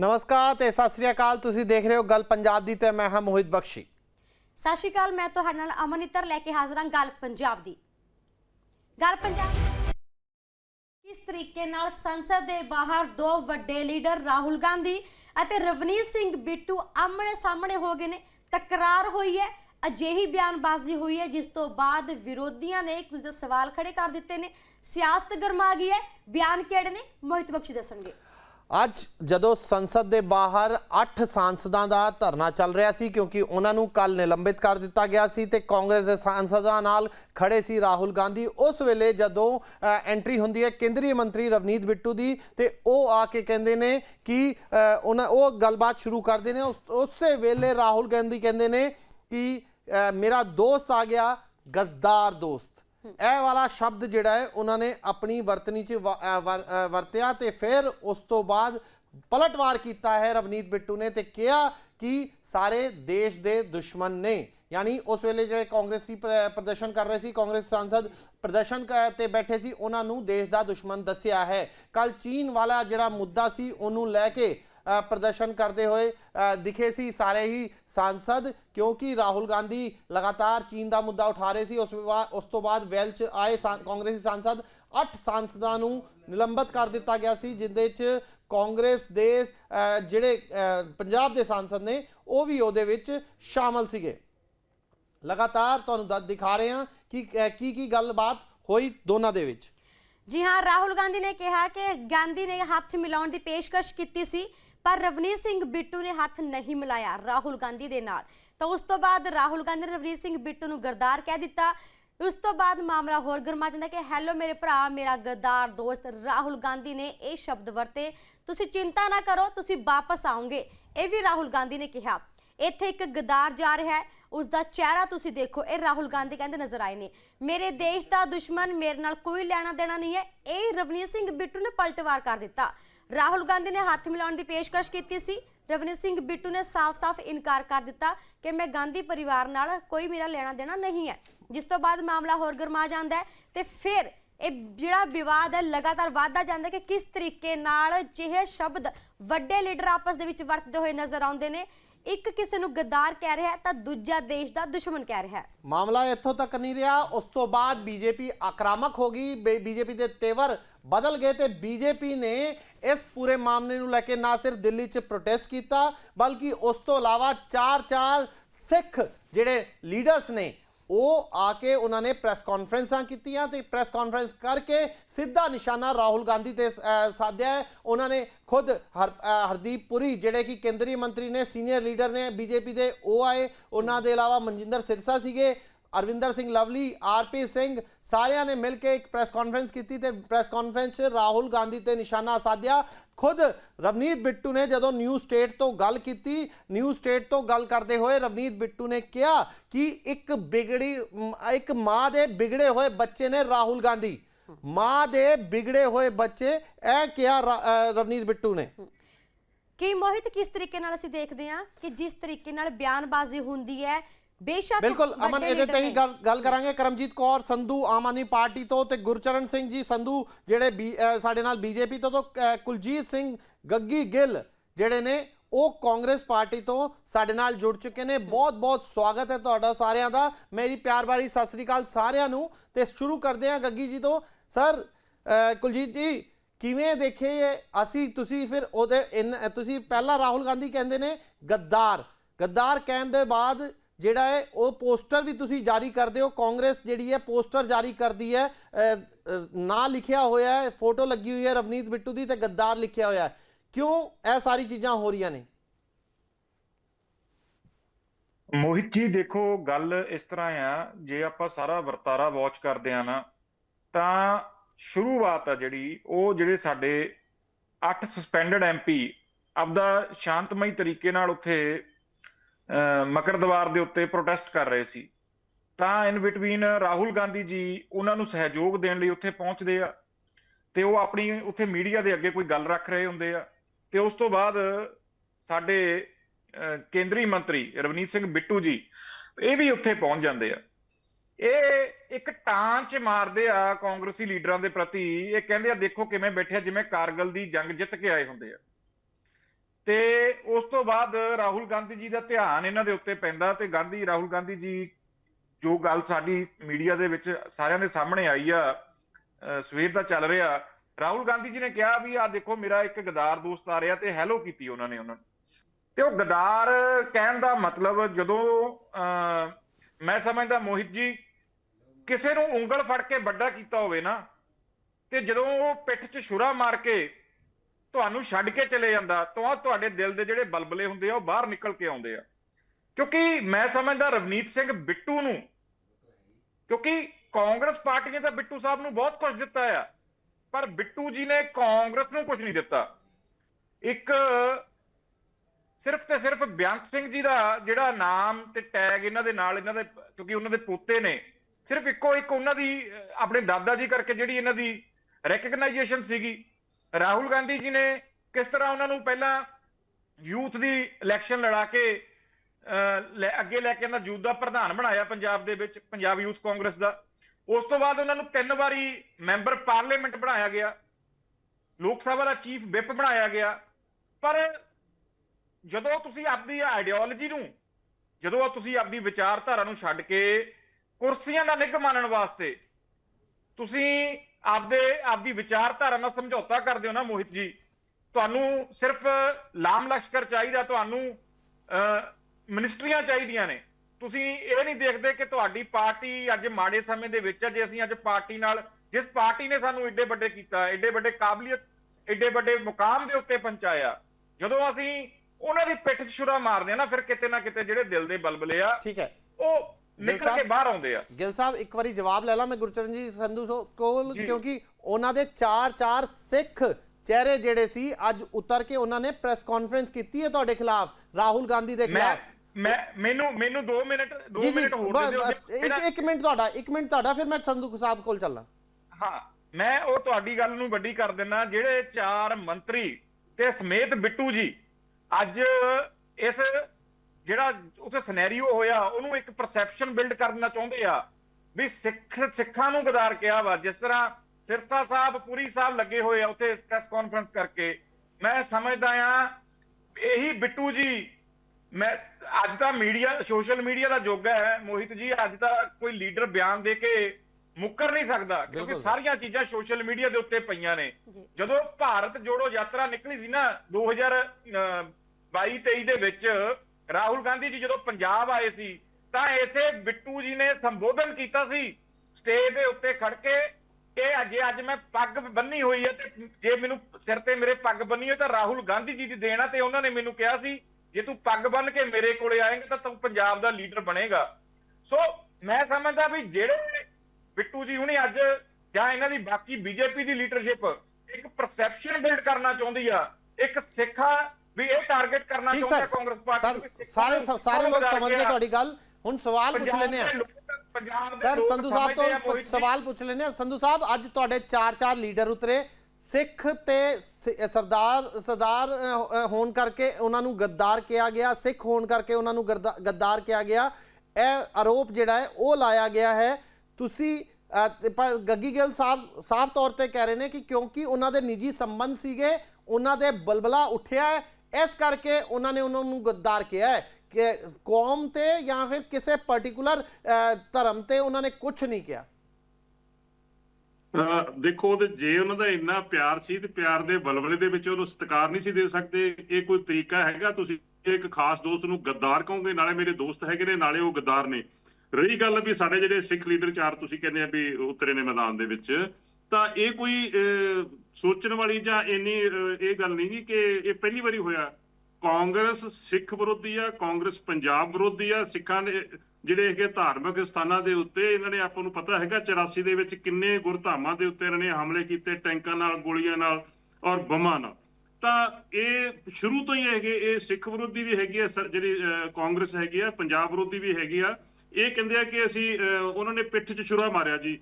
ਨਮਸਕਾਰ ਤੇ ਸਤਿ ਸ੍ਰੀ ਅਕਾਲ। ਤੁਸੀਂ ਦੇਖ ਰਹੇ ਹੋ ਗੱਲ ਪੰਜਾਬ ਦੀ ਤੇ ਮੈਂ ਹਾਂ ਮੋਹਿਤ ਬਖਸ਼ੀ। ਸਤਿ ਸ਼੍ਰੀ ਅਕਾਲ, ਮੈਂ ਤੁਹਾਡੇ ਨਾਲ ਅਮਨ ਲੈ ਕੇ ਹਾਜ਼ਰ ਹਾਂ ਗੱਲ ਪੰਜਾਬ ਦੀ। ਗੱਲ ਪੰਜਾਬ ਕਿਸ ਤਰੀਕੇ ਨਾਲ ਸੰਸਦ ਦੇ ਬਾਹਰ ਦੋ ਵੱਡੇ ਲੀਡਰ ਰਾਹੁਲ ਗਾਂਧੀ ਅਤੇ ਰਵਨੀਤ ਸਿੰਘ ਬਿੱਟੂ ਆਮਣੇ ਸਾਹਮਣੇ ਹੋ ਗਏ ਨੇ, ਤਕਰਾਰ ਹੋਈ ਹੈ, ਅਜਿਹੀ ਬਿਆਨਬਾਜ਼ੀ ਹੋਈ ਹੈ, ਜਿਸ ਤੋਂ ਬਾਅਦ ਵਿਰੋਧੀਆਂ ਨੇ ਇੱਕ ਦੂਜੇ ਸਵਾਲ ਖੜੇ ਕਰ ਦਿੱਤੇ ਨੇ। ਸਿਆਸਤ ਗਰਮਾ ਗਈ ਹੈ, ਬਿਆਨ ਕਿਹੜੇ ਨੇ, ਮੋਹਿਤ ਬਖਸ਼ੀ ਦੱਸਣਗੇ। ਅੱਜ ਜਦੋਂ ਸੰਸਦ ਦੇ ਬਾਹਰ 8 ਸਾਂਸਦਾਂ ਦਾ ਧਰਨਾ ਚੱਲ ਰਿਹਾ ਸੀ, ਕਿਉਂਕਿ ਉਹਨਾਂ ਨੂੰ ਕੱਲ ਨਿਲੰਬਿਤ ਕਰ ਦਿੱਤਾ ਗਿਆ ਸੀ ਤੇ ਕਾਂਗਰਸ ਦੇ ਸਾਂਸਦਾਂ ਨਾਲ ਖੜੇ ਸੀ ਰਾਹੁਲ ਗਾਂਧੀ। ਉਸ ਵੇਲੇ ਜਦੋਂ ਐਂਟਰੀ ਹੁੰਦੀ ਹੈ ਕੇਂਦਰੀ ਮੰਤਰੀ ਰਵਨੀਤ ਬਿੱਟੂ ਦੀ, ਤੇ ਉਹ ਆ ਕੇ ਕਹਿੰਦੇ ਨੇ ਕਿ ਉਹਨਾਂ, ਉਹ ਗੱਲਬਾਤ ਸ਼ੁਰੂ ਕਰਦੇ ਨੇ। ਉਸ- ਉਸੇ ਵੇਲੇ ਰਾਹੁਲ ਗਾਂਧੀ ਕਹਿੰਦੇ ਨੇ ਕਿ ਮੇਰਾ ਦੋਸਤ ਆ ਗਿਆ, ਗੱਦਾਰ ਦੋਸਤ। ਇਹ ਵਾਲਾ ਸ਼ਬਦ ਜਿਹੜਾ ਹੈ, ਉਹਨਾਂ ਨੇ ਆਪਣੀ ਵਰਤਨੀ ਚ ਵਰ- ਵਰਤਿਆ ਤੇ ਫਿਰ ਉਸ ਤੋਂ ਬਾਅਦ ਪਲਟਵਾਰ ਕੀਤਾ ਹੈ ਰਵਨੀਤ ਬਿੱਟੂ ਨੇ ਤੇ ਕਿਹਾ ਕਿ ਸਾਰੇ ਦੇਸ਼ ਦੇ ਦੁਸ਼ਮਣ ਨੇ। ਯਾਨੀ ਉਸ ਵੇਲੇ ਜਿਹੜੇ ਕਾਂਗਰਸੀ ਪ੍ਰਦਰਸ਼ਨ ਕਰ ਰਹੇ ਸੀ, ਕਾਂਗਰਸ ਸਾਂਸਦ ਪ੍ਰਦਰਸ਼ਨ ਕ- ਤੇ ਬੈਠੇ ਸੀ, ਉਹਨਾਂ ਨੂੰ ਦੇਸ਼ ਦਾ ਦੁਸ਼ਮਣ ਦੱਸਿਆ ਹੈ। ਕੱਲ ਚੀਨ ਵਾਲਾ ਜਿਹੜਾ ਮੁੱਦਾ ਸੀ, ਉਹਨੂੰ ਲੈ ਕੇ ਪ੍ਰਦਰਸ਼ਨ ਕਰਦੇ ਹੋਏ ਦਿਖੇ ਸੀ ਸਾਰੇ ਹੀ ਸਾਂਸਦ, ਕਿਉਂਕਿ ਰਾਹੁਲ ਗਾਂਧੀ ਲਗਾਤਾਰ ਚੀਨ ਦਾ ਮੁੱਦਾ ਉਠਾ ਰਹੇ ਸੀ। ਉਸ ਉਸ ਤੋਂ ਬਾਅਦ ਵੈਲ ਚ ਆਏ ਸਾਂ- ਕਾਂਗਰਸੀ ਸਾਂਸਦ। 8 ਸਾਂਸਦਾਂ ਨੂੰ ਨਿਲੰਬਿਤ ਕਰ ਦਿੱਤਾ ਗਿਆ ਸੀ, ਜਿੰਦੇ ਚ ਕਾਂਗਰਸ ਦੇ ਜਿਹੜੇ ਪੰਜਾਬ ਦੇ ਸਾਂਸਦ ਨੇ, ਉਹ ਵੀ ਉਹਦੇ ਵਿੱਚ ਸ਼ਾਮਲ ਸੀਗੇ। ਲਗਾਤਾਰ ਤੁਹਾਨੂੰ ਦੱਸ ਦਿਖਾ ਰਹੇ ਹਾਂ ਕਿ ਕੀ ਕੀ ਗੱਲਬਾਤ ਹੋਈ ਦੋਨਾਂ ਦੇ ਵਿੱਚ। ਜੀ ਹਾਂ, ਰਾਹੁਲ ਗਾਂਧੀ ਨੇ ਕਿਹਾ ਕਿ ਗਾਂਧੀ ਨੇ ਹੱਥ ਮਿਲਾਉਣ ਦੀ ਪੇਸ਼ਕਸ਼ ਕੀਤੀ ਸੀ। ਪਰ ਰਵਨੀਤ ਸਿੰਘ ਬਿੱਟੂ ਨੇ ਹੱਥ ਨਹੀਂ ਮਿਲਾਇਆ ਰਾਹੁਲ ਗਾਂਧੀ ਦੇ ਨਾਲ। ਤਾਂ ਉਸ ਤੋਂ ਬਾਅਦ ਰਾਹੁਲ ਗਾਂਧੀ ਨੇ ਰਵਨੀਤ ਸਿੰਘ ਬਿੱਟੂ ਨੂੰ ਗਰਦਾਰ ਕਹਿ ਦਿੱਤਾ। ਉਸ ਤੋਂ ਬਾਅਦ ਮਾਮਲਾ ਹੋਰ ਗਰਮਾ ਜਾਂਦਾ ਕਿ, ਹੈਲੋ ਮੇਰੇ ਭਰਾ, ਮੇਰਾ ਗਰਦਾਰ ਦੋਸਤ ਰਾਹੁਲ ਗਾਂਧੀ ਨੇ ਇਹ ਸ਼ਬਦ ਵਰਤੇ। ਤੁਸੀਂ ਚਿੰਤਾ ਨਾ ਕਰੋ, ਤੁਸੀਂ ਵਾਪਸ ਆਓਗੇ। ਇਹ ਵੀ ਰਾਹੁਲ ਗਾਂਧੀ ਨੇ ਕਿਹਾ। ਇੱਥੇ ਇੱਕ ਗਦਾਰ ਜਾ ਰਿਹਾ ਹੈ। ਉਸ ਦਾ ਚਿਹਰਾ ਤੁਸੀਂ ਦੇਖੋ, ਇਹ ਰਾਹੁਲ ਗਾਂਧੀ ਕਹਿੰਦੇ ਨਜ਼ਰ ਆਏ ਨੇ। ਮੇਰੇ ਦੇਸ਼ ਦਾ ਦੁਸ਼ਮਣ ਮੇਰੇ ਨਾਲ ਕੋਈ ਲੈਣਾ ਦੇਣਾ ਨਹੀਂ ਹੈ। ਇਹ ਰਵਨੀਤ ਸਿੰਘ ਬਿੱਟੂ ਨੇ ਪਲਟਵਾਰ ਕਰ ਦਿੱਤਾ। ਰਾਹੁਲ ਗਾਂਧੀ ਨੇ ਹੱਥ ਮਿਲਾਉਣ ਦੀ ਪੇਸ਼ਕਸ਼ ਕੀਤੀ ਸੀ। ਰਵਨੀਤ ਸਿੰਘ ਬਿੱਟੂ ਨੇ ਸਾਫ਼-ਸਾਫ਼ ਇਨਕਾਰ ਕਰ ਦਿੱਤਾ ਕਿ ਮੈਂ ਗਾਂਧੀ ਪਰਿਵਾਰ ਨਾਲ ਕੋਈ ਮੇਰਾ ਲੈਣਾ ਦੇਣਾ ਨਹੀਂ ਹੈ। ਜਿਸ ਤੋਂ ਬਾਅਦ ਮਾਮਲਾ ਹੋਰ ਗਰਮਾ ਜਾਂਦਾ ਹੈ ਤੇ ਫਿਰ ਇਹ ਜਿਹੜਾ ਵਿਵਾਦ ਹੈ, ਲਗਾਤਾਰ ਵਧਦਾ ਜਾਂਦਾ ਕਿ ਕਿਸ ਤਰੀਕੇ ਨਾਲ ਜਿਹੇ ਸ਼ਬਦ ਵੱਡੇ ਲੀਡਰ ਆਪਸ ਦੇ ਵਿੱਚ ਵਰਤਦੇ ਹੋਏ ਨਜ਼ਰ ਆਉਂਦੇ ਨੇ। ਇੱਕ ਕਿਸੇ ਨੂੰ ਗੱਦਾਰ ਕਹਿ ਰਿਹਾ ਤਾਂ ਦੂਜਾ ਦੇਸ਼ ਦਾ ਦੁਸ਼ਮਣ ਕਹਿ ਰਿਹਾ ਮਾਮਲਾ ਇੱਥੋਂ ਤੱਕ ਨਹੀਂ ਰਿਹਾ। ਉਸ ਤੋਂ ਬਾਅਦ ਬੀਜੇਪੀ ਆਕਰਾਮਕ ਹੋ ਗਈ। ਬੀਜੇਪੀ ਦੇ ਤੇਵਰ ਬਦਲ ਗਏ ਤੇ ਬੀਜੇਪੀ ਨੇ ਇਸ ਪੂਰੇ ਮਾਮਲੇ ਨੂੰ ਲੈ ਕੇ ਨਾ ਸਿਰਫ ਦਿੱਲੀ 'ਚ ਪ੍ਰੋਟੈਸਟ ਕੀਤਾ, ਬਲਕਿ ਉਸ ਤੋਂ ਇਲਾਵਾ ਚਾਰ ਚਾਰ ਸਿੱਖ ਜਿਹੜੇ ਲੀਡਰਸ ਨੇ, ਉਹ ਆ ਕੇ ਉਹਨਾਂ ਨੇ ਪ੍ਰੈਸ ਕਾਨਫਰੰਸਾਂ ਕੀਤੀਆਂ ਤੇ ਪ੍ਰੈਸ ਕਾਨਫਰੰਸ ਕਰਕੇ ਸਿੱਧਾ ਨਿਸ਼ਾਨਾ ਰਾਹੁਲ ਗਾਂਧੀ ਤੇ ਸਾਧਿਆ ਹੈ। ਉਹਨਾਂ ਨੇ ਖੁਦ ਹਰ- ਹਰਦੀਪ ਪੁਰੀ ਜਿਹੜੇ ਕਿ ਕੇਂਦਰੀ ਮੰਤਰੀ ਨੇ ਸੀਨੀਅਰ ਲੀਡਰ ਨੇ, ਬੀਜੇਪੀ ਦੇ, ਉਹ ਆਏ। ਉਹਨਾਂ ਦੇ ਇਲਾਵਾ ਮਨਜਿੰਦਰ ਸਿਰਸਾ ਸੀਗੇ। ਅਰਵਿੰਦਰ ਸਿੰਘ ਲਵਲੀ ਆਰਪੀ ਸਿੰਘ, ਸਾਰਿਆਂ ਨੇ ਮਿਲ ਕੇ ਇੱਕ ਪ੍ਰੈਸ ਕਾਨਫਰੰਸ ਕੀਤੀ ਤੇ ਪ੍ਰੈਸ ਕਾਨਫਰੰਸ 'ਚ ਰਾਹੁਲ ਗਾਂਧੀ ਤੇ ਨਿਸ਼ਾਨਾ ਸਾਧਿਆ। ਖੁਦ ਰਵਨੀਤ ਬਿੱਟੂ ਨੇ ਜਦੋਂ ਨਿਊ ਸਟੇਟ ਤੋਂ ਗੱਲ ਕੀਤੀ ਨਿਊ ਸਟੇਟ ਤੋਂ ਗੱਲ ਕਰਦੇ ਹੋਏ ਰਵਨੀਤ ਬਿੱਟੂ ਨੇ ਕਿਹਾ ਕਿ ਇੱਕ ਬਿਗੜੀ, ਇੱਕ ਮਾਂ ਦੇ ਬਿਗੜੇ ਹੋਏ ਬੱਚੇ ਨੇ ਰਾਹੁਲ ਗਾਂਧੀ। ਮਾਂ ਦੇ ਬਿਗੜੇ ਹੋਏ ਬੱਚੇ, ਇਹ ਕਿਹਾ ਰਵਨੀਤ ਬਿੱਟੂ ਨੇ। ਕੀ ਮੋਹਿਤ ਕਿਸ ਤਰੀਕੇ ਨਾਲ ਅਸੀਂ ਦੇਖਦੇ ਹਾਂ ਕਿ ਜਿਸ ਤਰੀਕੇ ਨਾਲ ਬਿਆਨਬਾਜ਼ੀ ਹੁੰਦੀ ਹੈ ਬੇਸ਼ੱਕ ਬਿਲਕੁਲ ਅਮਨ ਇਹਦੇ ਤੇ ਹੀ। ਗੱਲ ਗੱਲ ਕਰਾਂਗੇ ਕਰਮਜੀਤ ਕੌਰ ਸੰਧੂ ਆਮ ਆਦਮੀ ਪਾਰਟੀ ਤੋਂ ਤੇ ਗੁਰਚਰਨ ਸਿੰਘ ਜੀ ਸੰਧੂ ਜਿਹੜੇ ਸਾਡੇ ਨਾਲ ਬੀਜੇਪੀ ਤੋਂ ਤੋਂ ਕੁਲਜੀਤ ਸਿੰਘ ਗੱਗੀ ਗਿੱਲ ਜਿਹੜੇ ਨੇ ਉਹ ਕਾਂਗਰਸ ਪਾਰਟੀ ਤੋਂ ਸਾਡੇ ਨਾਲ ਜੁੜ ਚੁੱਕੇ ਨੇ ਬਹੁਤ ਬਹੁਤ ਸਵਾਗਤ ਹੈ ਤੁਹਾਡਾ ਸਾਰਿਆਂ ਦਾ ਮੇਰੀ ਪਿਆਰ ਭਰੀ ਸਤਿ ਸ੍ਰੀ ਅਕਾਲ ਸਾਰਿਆਂ ਨੂੰ ਤੇ ਸ਼ੁਰੂ ਕਰਦੇ ਹਾਂ ਗੱਗੀ ਜੀ ਤੋਂ ਸਰ ਕੁਲਜੀਤ ਜੀ ਕਿਵੇਂ ਦੇਖੇ ਅਸੀਂ ਤੁਸੀਂ ਫਿਰ ਉਹਦੇ ਤੁਸੀਂ ਪਹਿਲਾਂ ਰਾਹੁਲ ਗਾਂਧੀ ਕਹਿੰਦੇ ਨੇ ਗੱਦਾਰ ਗੱਦਾਰ ਕਹਿਣ ਦੇ ਬਾਅਦ ਜਿਹੜਾ ਹੈ, ਉਹ ਪੋਸਟਰ ਵੀ ਤੁਸੀਂ ਜਾਰੀ ਕਰਦੇ ਹੋ। ਕਾਂਗਰਸ ਜਿਹੜੀ ਹੈ, ਪੋਸਟਰ ਜਾਰੀ ਕਰਦੀ ਹੈ। ਨਾਂ ਲਿਖਿਆ ਹੋਇਆ ਹੈ, ਫੋਟੋ ਲੱਗੀ ਹੋਈ ਹੈ ਰਵਨੀਤ ਬਿੱਟੂ ਦੀ ਤੇ ਗੱਦਾਰ ਲਿਖਿਆ ਹੋਇਆ ਹੈ। ਕਿਉਂ ਇਹ ਸਾਰੀ ਚੀਜ਼ਾਂ ਹੋ ਰਹੀਆਂ ਨੇ? ਮੋਹਿਤ ਜੀ, ਦੇਖੋ, ਗੱਲ ਇਸ ਤਰ੍ਹਾਂ ਆ, ਜੇ ਆਪਾਂ ਸਾਰਾ ਵਰਤਾਰਾ ਵਾਚ ਕਰਦੇ ਆ ਨਾ, ਤਾਂ ਸ਼ੁਰੂਆਤ ਆ ਜਿਹੜੀ, ਉਹ ਜਿਹੜੇ ਸਾਡੇ 8 ਸਸਪੈਂਡਡ ਐਮਪੀ ਆਪਦਾ ਸ਼ਾਂਤਮਈ ਤਰੀਕੇ ਨਾਲ ਉੱਥੇ ਅਹ, ਮਕਰਦਵਾਰ ਦੇ ਉੱਤੇ ਪ੍ਰੋਟੈਸਟ ਕਰ ਰਹੇ ਸੀ। ਤਾਂ ਇਨ ਬਿਟਵੀਨ ਰਾਹੁਲ ਗਾਂਧੀ ਜੀ ਉਹਨਾਂ ਨੂੰ ਸਹਿਯੋਗ ਦੇਣ ਲਈ ਉੱਥੇ ਪਹੁੰਚਦੇ ਆ ਤੇ ਉਹ ਆਪਣੀ ਉੱਥੇ ਮੀਡੀਆ ਦੇ ਅੱਗੇ ਕੋਈ ਗੱਲ ਰੱਖ ਰਹੇ ਹੁੰਦੇ ਆ। ਤੇ ਉਸ ਤੋਂ ਬਾਅਦ ਸਾਡੇ ਅਹ ਕੇਂਦਰੀ ਮੰਤਰੀ ਰਵਨੀਤ ਸਿੰਘ ਬਿੱਟੂ ਜੀ ਇਹ ਵੀ ਉੱਥੇ ਪਹੁੰਚ ਜਾਂਦੇ ਆ। ਇਹ ਇੱਕ ਟਾਂਚ ਮਾਰਦੇ ਆ ਕਾਂਗਰਸੀ ਲੀਡਰਾਂ ਦੇ ਪ੍ਰਤੀ। ਇਹ ਕਹਿੰਦੇ ਆ ਦੇਖੋ ਕਿਵੇਂ ਬੈਠੇ ਜਿਵੇਂ ਕਾਰਗਲ ਦੀ ਜੰਗ ਜਿੱਤ ਕੇ ਆਏ ਹੁੰਦੇ ਆ। ਤੇ ਉਸ ਤੋਂ ਬਾਅਦ ਰਾਹੁਲ ਗਾਂਧੀ ਜੀ ਦਾ ਧਿਆਨ ਇਹਨਾਂ ਦੇ ਉੱਤੇ ਪੈਂਦਾ ਤੇ ਗਾਂਧੀ ਰਾਹੁਲ ਗਾਂਧੀ ਜੀ ਜੋ ਗੱਲ ਸਾਡੀ ਮੀਡੀਆ ਦੇ ਵਿੱਚ ਸਾਰਿਆਂ ਦੇ ਸਾਹਮਣੇ ਆਈ ਆ ਸਵੇਰ ਦਾ ਚੱਲ ਰਿਹਾ ਰਾਹੁਲ ਗਾਂਧੀ ਜੀ ਨੇ ਕਿਹਾ ਵੀ ਆ ਦੇਖੋ ਮੇਰਾ ਇੱਕ ਗਦਾਰ ਦੋਸਤ ਆ ਰਿਹਾ ਤੇ ਹੈਲੋ ਕੀਤੀ ਉਹਨਾਂ ਨੇ ਉਹਨਾਂ ਨੂੰ। ਤੇ ਉਹ ਗਦਾਰ ਕਹਿਣ ਦਾ ਮਤਲਬ ਜਦੋਂ ਅਹ, ਮੈਂ ਸਮਝਦਾ ਮੋਹਿਤ ਜੀ ਕਿਸੇ ਨੂੰ ਉਂਗਲ ਫੜ ਕੇ ਵੱਡਾ ਕੀਤਾ ਹੋਵੇ ਨਾ ਤੇ ਜਦੋਂ ਉਹ ਪਿੱਠ 'ਚ ਛੁਰਾ ਮਾਰ ਕੇ ਤੁਹਾਨੂੰ ਛੱਡ ਕੇ ਚਲੇ ਜਾਂਦਾ, ਤਾਂ ਤੁਹਾਡੇ ਦਿਲ ਦੇ ਜਿਹੜੇ ਬਲਬਲੇ ਹੁੰਦੇ ਆ, ਉਹ ਬਾਹਰ ਨਿਕਲ ਕੇ ਆਉਂਦੇ ਆ। ਕਿਉਂਕਿ ਮੈਂ ਸਮਝਦਾ ਰਵਨੀਤ ਸਿੰਘ ਬਿੱਟੂ ਨੂੰ, ਕਿਉਂਕਿ ਕਾਂਗਰਸ ਪਾਰਟੀ ਨੇ ਤਾਂ ਬਿੱਟੂ ਸਾਹਿਬ ਨੂੰ ਬਹੁਤ ਕੁਝ ਦਿੱਤਾ ਆ, ਪਰ ਬਿੱਟੂ ਜੀ ਨੇ ਕਾਂਗਰਸ ਨੂੰ ਕੁਝ ਨਹੀਂ ਦਿੱਤਾ। ਇੱਕ ਸਿਰਫ ਤੇ ਸਿਰਫ ਬਿਆੰਤ ਸਿੰਘ ਜੀ ਦਾ ਜਿਹੜਾ ਨਾਮ ਤੇ ਟੈਗ ਇਹਨਾਂ ਦੇ ਨਾਲ, ਇਹਨਾਂ ਦੇ, ਕਿਉਂਕਿ ਉਹਨਾਂ ਦੇ ਪੋਤੇ ਨੇ, ਸਿਰਫ ਇੱਕੋ ਇੱਕ ਉਹਨਾਂ ਦੀ ਆਪਣੇ ਦਾਦਾ ਜੀ ਕਰਕੇ ਜਿਹੜੀ ਇਹਨਾਂ ਦੀ ਰੈਕਗਨਾਈਜੇਸ਼ਨ ਸੀਗੀ। ਰਾਹੁਲ ਗਾਂਧੀ ਜੀ ਨੇ ਕਿਸ ਤਰ੍ਹਾਂ ਉਹਨਾਂ ਨੂੰ ਪਹਿਲਾਂ ਯੂਥ ਦੀ ਇਲੈਕਸ਼ਨ ਲੜਾ ਕੇ ਅਹ, ਲੈ- ਅੱਗੇ ਲੈ ਕੇ ਇਹਨਾਂ ਯੂਥ ਦਾ ਪ੍ਰਧਾਨ ਬਣਾਇਆ ਪੰਜਾਬ ਦੇ ਵਿੱਚ ਪੰਜਾਬ ਯੂਥ ਕਾਂਗਰਸ ਦਾ। ਉਸ ਤੋਂ ਬਾਅਦ ਉਹਨਾਂ ਨੂੰ ਤਿੰਨ ਵਾਰੀ ਮੈਂਬਰ ਪਾਰਲੀਮੈਂਟ ਬਣਾਇਆ ਗਿਆ। ਲੋਕ ਸਭਾ ਦਾ ਚੀਫ ਵਿਪ ਬਣਾਇਆ ਗਿਆ। ਪਰ ਜਦੋਂ ਤੁਸੀਂ ਆਪਣੀ ਆਈਡੀਓਲੋਜੀ ਨੂੰ ਜਦੋਂ ਤੁਸੀਂ ਆਪਣੀ ਵਿਚਾਰਧਾਰਾ ਨੂੰ ਛੱਡ ਕੇ ਕੁਰਸੀਆਂ ਦਾ ਨਿੱਘ ਮਾਨਣ ਵਾਸਤੇ ਤੁਸੀਂ ਆਪਦੇ ਆਪਦੀ ਵਿਚਾਰਧਾਰਾ ਨਾਲ ਸਮਝੌਤਾ ਕਰਦੇ ਹੋ ਨਾ ਮੋਹਿਤ ਜੀ। ਤੁਹਾਨੂੰ ਸਿਰਫ ਲਾਮ ਲਸ਼ਕਰ ਚਾਹੀਦਾ ਤੁਹਾਨੂੰ ਮਿਨਿਸਟਰੀਆਂ ਚਾਹੀਦੀਆਂ ਨੇ। ਤੁਸੀਂ ਇਹ ਨਹੀਂ ਦੇਖਦੇ ਕਿ ਤੁਹਾਡੀ ਪਾਰਟੀ ਅੱਜ ਮਾੜੇ ਸਮੇਂ ਦੇ ਵਿੱਚ ਹੈ ਜੇ ਅਸੀਂ ਅੱਜ ਪਾਰਟੀ ਨਾਲ ਜਿਸ ਪਾਰਟੀ ਨੇ ਸਾਨੂੰ ਏਡੇ ਵੱਡੇ ਕੀਤਾ ਏਡੇ ਵੱਡੇ ਕਾਬਲੀਅਤ ਏਡੇ ਵੱਡੇ ਮੁਕਾਮ ਦੇ ਉੱਤੇ ਪਹੁੰਚਾਇਆ ਜਦੋਂ ਅਸੀਂ ਉਹਨਾਂ ਦੀ ਪਿੱਠ 'ਚ ਛੁਰਾ ਮਾਰਦੇ ਆ ਨਾ ਫਿਰ ਕਿਤੇ ਨਾ ਕਿਤੇ ਜਿਹੜੇ ਦਿਲ ਦੇ ਬਲਬਲੇ ਆ ਠੀਕ ਹੈ। ਉਹ ਨਿਕਲ ਕੇ ਬਾਹਰ ਆਉਂਦੇ ਆ। ਗਿਲ ਸਾਹਿਬ ਇੱਕ ਵਾਰੀ ਜਵਾਬ ਲੈ ਲਾ ਮੈਂ ਗੁਰਚਰਨ ਜੀ ਸੰਧੂ ਸੋ- ਕੋਲ। ਕਿਉਂਕਿ ਉਹਨਾਂ ਦੇ ਚਾਰ ਚਾਰ ਸਿੱਖ ਚਿਹਰੇ ਜਿਹੜੇ ਸੀ ਅੱਜ ਉਤਰ ਕੇ ਉਹਨਾਂ ਨੇ ਪ੍ਰੈਸ ਕਾਨਫਰੰਸ ਕੀਤੀ ਹੈ ਤੁਹਾਡੇ ਖਿਲਾਫ ਰਾਹੁਲ ਗਾਂਧੀ ਦੇ ਖਿਲਾਫ? ਮੈਂ ਮੈਨੂੰ ਮੈਨੂੰ 2 ਮਿੰਟ 2 ਜੀ ਜੀ ਮਿੰਟ ਹੋਰ ਦੇ ਦਿਓ। ਇੱਕ ਇੱਕ ਮਿੰਟ ਤੁਹਾਡਾ ਇੱਕ ਮਿੰਟ ਤੁਹਾਡਾ ਫਿਰ ਮੈਂ ਸੰਧੂ ਸਾਹਿਬ ਕੋਲ ਚੱਲਾਂ। ਹਾਂ ਮੈਂ ਉਹ ਤੁਹਾਡੀ ਗੱਲ ਨੂੰ ਵੱਡੀ ਕਰ ਦਿੰਨਾ ਜਿਹੜੇ ਚਾਰ ਮੰਤਰੀ ਤੇ ਸਮੇਤ ਬਿੱਟੂ ਜੀ ਅੱਜ ਇਸ ਜਿਹੜਾ ਉੱਥੇ ਸਿਨੈਰੀਓ ਹੋਇਆ ਉਹਨੂੰ ਇੱਕ ਪਰਸੈਪਸ਼ਨ ਬਿਲਡ ਕਰਨਾ ਚਾਹੁੰਦੇ ਆ। ਵੀ ਸਿੱਖ ਸਿੱਖਾਂ ਨੂੰ ਗਦਾਰ ਕਿਹਾ ਵਾ ਜਿਸ ਤਰ੍ਹਾਂ ਸਿਰਸਾ ਸਾਹਿਬ ਪੂਰੀ ਸਾਹਿਬ ਲੱਗੇ ਹੋਏ ਆ ਉੱਥੇ ਪ੍ਰੈਸ ਕਾਨਫਰੰਸ ਕਰਕੇ। ਮੈਂ ਸਮਝਦਾ ਆ ਇਹੀ ਬਿੱਟੂ ਜੀ ਮੈਂ ਅੱਜ ਤਾਂ ਮੀਡੀਆ ਸੋਸ਼ਲ ਮੀਡੀਆ ਦਾ ਯੁੱਗ ਹੈ। ਮੋਹਿਤ ਜੀ ਅੱਜ ਤਾਂ ਕੋਈ ਲੀਡਰ ਬਿਆਨ ਦੇ ਕੇ ਮੁੱਕਰ ਨਹੀਂ ਸਕਦਾ ਕਿਉਂਕਿ। ਸਾਰੀਆਂ ਚੀਜ਼ਾਂ ਸੋਸ਼ਲ ਮੀਡੀਆ ਦੇ ਉੱਤੇ ਪਈਆਂ ਨੇ। ਜਦੋਂ ਭਾਰਤ ਜੋੜੋ ਯਾਤਰਾ ਨਿਕਲੀ ਸੀ ਨਾ 2022-23 ਦੇ ਵਿੱਚ ਰਾਹੁਲ ਗਾਂਧੀ ਜੀ ਜਦੋਂ ਪੰਜਾਬ ਆਏ ਸੀ, ਤਾਂ ਇਸੇ ਬਿੱਟੂ ਜੀ ਨੇ ਸੰਬੋਧਨ ਕੀਤਾ ਸੀ, ਸਟੇਜ ਦੇ ਉੱਤੇ ਖੜ ਕੇ ਕਿ ਅੱਜ ਅੱਜ ਮੈਂ ਪੱਗ ਬੰਨੀ ਹੋਈ ਹੈ ਤੇ ਜੇ ਮੈਨੂੰ ਸਿਰ ਤੇ ਮੇਰੇ ਪੱਗ ਬੰਨੀ ਹੋਈ ਤਾਂ ਰਾਹੁਲ ਗਾਂਧੀ ਜੀ ਦੀ ਦੇਣਾ ਤੇ ਉਹਨਾਂ ਨੇ ਮੈਨੂੰ ਕਿਹਾ ਸੀ, ਜੇ ਤੂੰ ਪੱਗ ਬੰਨ ਕੇ ਮੇਰੇ ਕੋਲੇ ਆਏਂਗਾ ਤਾਂ ਤੂੰ ਪੰਜਾਬ ਦਾ ਲੀਡਰ ਬਣੇਗਾ। ਸੋ ਮੈਂ ਸਮਝਦਾ ਵੀ ਜਿਹੜੇ ਬਿੱਟੂ ਜੀ ਹੁਣੇ ਅੱਜ ਜਾਂ ਇਹਨਾਂ ਦੀ ਬਾਕੀ ਬੀਜੇਪੀ ਦੀ ਲੀਡਰਸ਼ਿਪ ਇੱਕ ਪਰਸੈਪਸ਼ਨ ਬਿਲਡ ਕਰਨਾ ਚਾਹੁੰਦੀ ਆ, ਇੱਕ ਸਿੱਖਾ ਵੀ ਇਹ ਟਾਰਗੇਟ ਕਰਨਾ ਠੀਕ ਚਾਹੁੰਦਾ ਕਾਂਗਰਸ ਪਾਰਟੀ ਸਰ ਸਾਰੇ ਲੋਕ ਸਮਝ ਗਏ ਤੁਹਾਡੀ ਗੱਲ। ਹੁਣ ਸਵਾਲ ਪੁੱਛ ਲੈਨੇ ਆ ਸਰ ਸੰਧੂ ਸਾਹਿਬ ਤੋਂ ਸਵਾਲ ਪੁੱਛ ਲੈਨੇ ਆ ਸੰਧੂ ਸਾਹਿਬ ਅੱਜ ਤੁਹਾਡੇ ਚਾਰ ਚਾਰ ਲੀਡਰ ਉਤਰੇ। ਸਿੱਖ ਤੇ ਸਰਦਾਰ ਸਰਦਾਰ ਹੋਣ ਕਰਕੇ ਉਹਨਾਂ ਨੂੰ ਗੱਦਾਰ ਕਿਹਾ ਗਿਆ। ਸਿੱਖ ਹੋਣ ਕਰਕੇ ਉਹਨਾਂ ਨੂੰ ਗੱਦਾਰ ਕਿਹਾ ਗਿਆ। ਇਹ ਆਰੋਪ ਜਿਹੜਾ ਹੈ ਉਹ ਲਾਇਆ ਗਿਆ ਹੈ। ਤੁਸੀਂ ਪਰ ਗੱਗੀ ਗਿੱਲ ਸਾਹਿਬ ਸਾਫ਼ ਤੌਰ ਤੇ ਕਹਿ ਰਹੇ ਨੇ ਕਿ ਕਿਉਂਕਿ ਉਹਨਾਂ ਦੇ ਨਿੱਜੀ ਸੰਬੰਧ ਸੀਗੇ ਉਹਨਾਂ ਦੇ ਬਲਬਲਾ ਉੱਠਿਆ ਹੈ। ਇਸ ਕਰਕੇ ਉਹਨਾਂ ਨੇ ਉਹਨਾਂ ਨੂੰ ਗੱਦਾਰ ਕਿਹਾ ਹੈ ਕਿ ਕੌਮ ਤੇ ਜਾਂ ਫਿਰ ਕਿਸੇ ਪਾਰਟਿਕੂਲਰ ਧਰਮ ਤੇ ਉਹਨਾਂ ਨੇ ਕੁਝ ਨਹੀਂ ਕਿਹਾ। ਦੇਖੋ, ਉਹਦੇ ਜੇ ਉਹਨਾਂ ਦਾ ਇੰਨਾ ਪਿਆਰ ਸੀ ਤੇ ਪਿਆਰ ਦੇ ਬਲਬਲੇ ਦੇ ਵਿੱਚ ਉਹਨੂੰ ਸਤਿਕਾਰ ਨਹੀਂ ਸੀ ਦੇ ਸਕਦੇ। ਇਹ ਕੋਈ ਤਰੀਕਾ ਹੈਗਾ? ਤੁਸੀਂ ਇੱਕ ਖਾਸ ਦੋਸਤ ਨੂੰ ਗੱਦਾਰ ਕਹੋਗੇ? ਨਾਲੇ ਮੇਰੇ ਦੋਸਤ ਹੈਗੇ ਨੇ, ਨਾਲੇ ਉਹ ਗੱਦਾਰ ਨੇ। ਰਹੀ ਗੱਲ ਵੀ ਸਾਡੇ ਜਿਹੜੇ ਸਿੱਖ ਲੀਡਰ ਚਾਰ ਤੁਸੀਂ ਕਹਿੰਦੇ ਆ ਵੀ ਉਤਰੇ ਨੇ ਮੈਦਾਨ ਦੇ ਵਿੱਚ। ਤਾਂ ਇਹ ਕੋਈ ਅਹ, ਸੋਚਣ ਵਾਲੀ ਜਾਂ ਇੰਨੀ ਇਹ ਗੱਲ ਨਹੀਂ ਗੀ ਕਿ ਇਹ ਪਹਿਲੀ ਵਾਰੀ ਹੋਇਆ। ਕਾਂਗਰਸ ਸਿੱਖ ਵਿਰੋਧੀ ਆ ਕਾਂਗਰਸ ਪੰਜਾਬ ਵਿਰੋਧੀ ਆ ਸਿੱਖਾਂ ਦੇ ਜਿਹੜੇ ਹੈਗੇ ਧਾਰਮਿਕ ਸਥਾਨਾਂ ਦੇ ਉੱਤੇ ਇਹਨਾਂ ਨੇ ਆਪਾਂ ਨੂੰ ਪਤਾ ਹੈਗਾ 84 ਦੇ ਵਿੱਚ ਕਿੰਨੇ ਗੁਰਧਾਮਾਂ ਦੇ ਉੱਤੇ ਇਹਨਾਂ ਨੇ ਹਮਲੇ ਕੀਤੇ ਟੈਂਕਾਂ ਨਾਲ ਗੋਲੀਆਂ ਨਾਲ ਔਰ ਬੰਮਾਂ ਨਾਲ। ਤਾਂ ਇਹ ਸ਼ੁਰੂ ਤੋਂ ਹੀ ਹੈਗੇ ਇਹ ਸਿੱਖ ਵਿਰੋਧੀ ਵੀ ਹੈਗੀ ਆ ਸ- ਜਿਹੜੀ ਕਾਂਗਰਸ ਹੈਗੀ ਆ ਪੰਜਾਬ ਵਿਰੋਧੀ ਵੀ ਹੈਗੀ ਆ। ਇਹ ਕਹਿੰਦੇ ਆ ਕਿ ਅਸੀਂ ਅਹ, ਉਹਨਾਂ ਨੇ ਪਿੱਠ 'ਚ ਛੁਰਾ ਮਾਰਿਆ ਜੀ।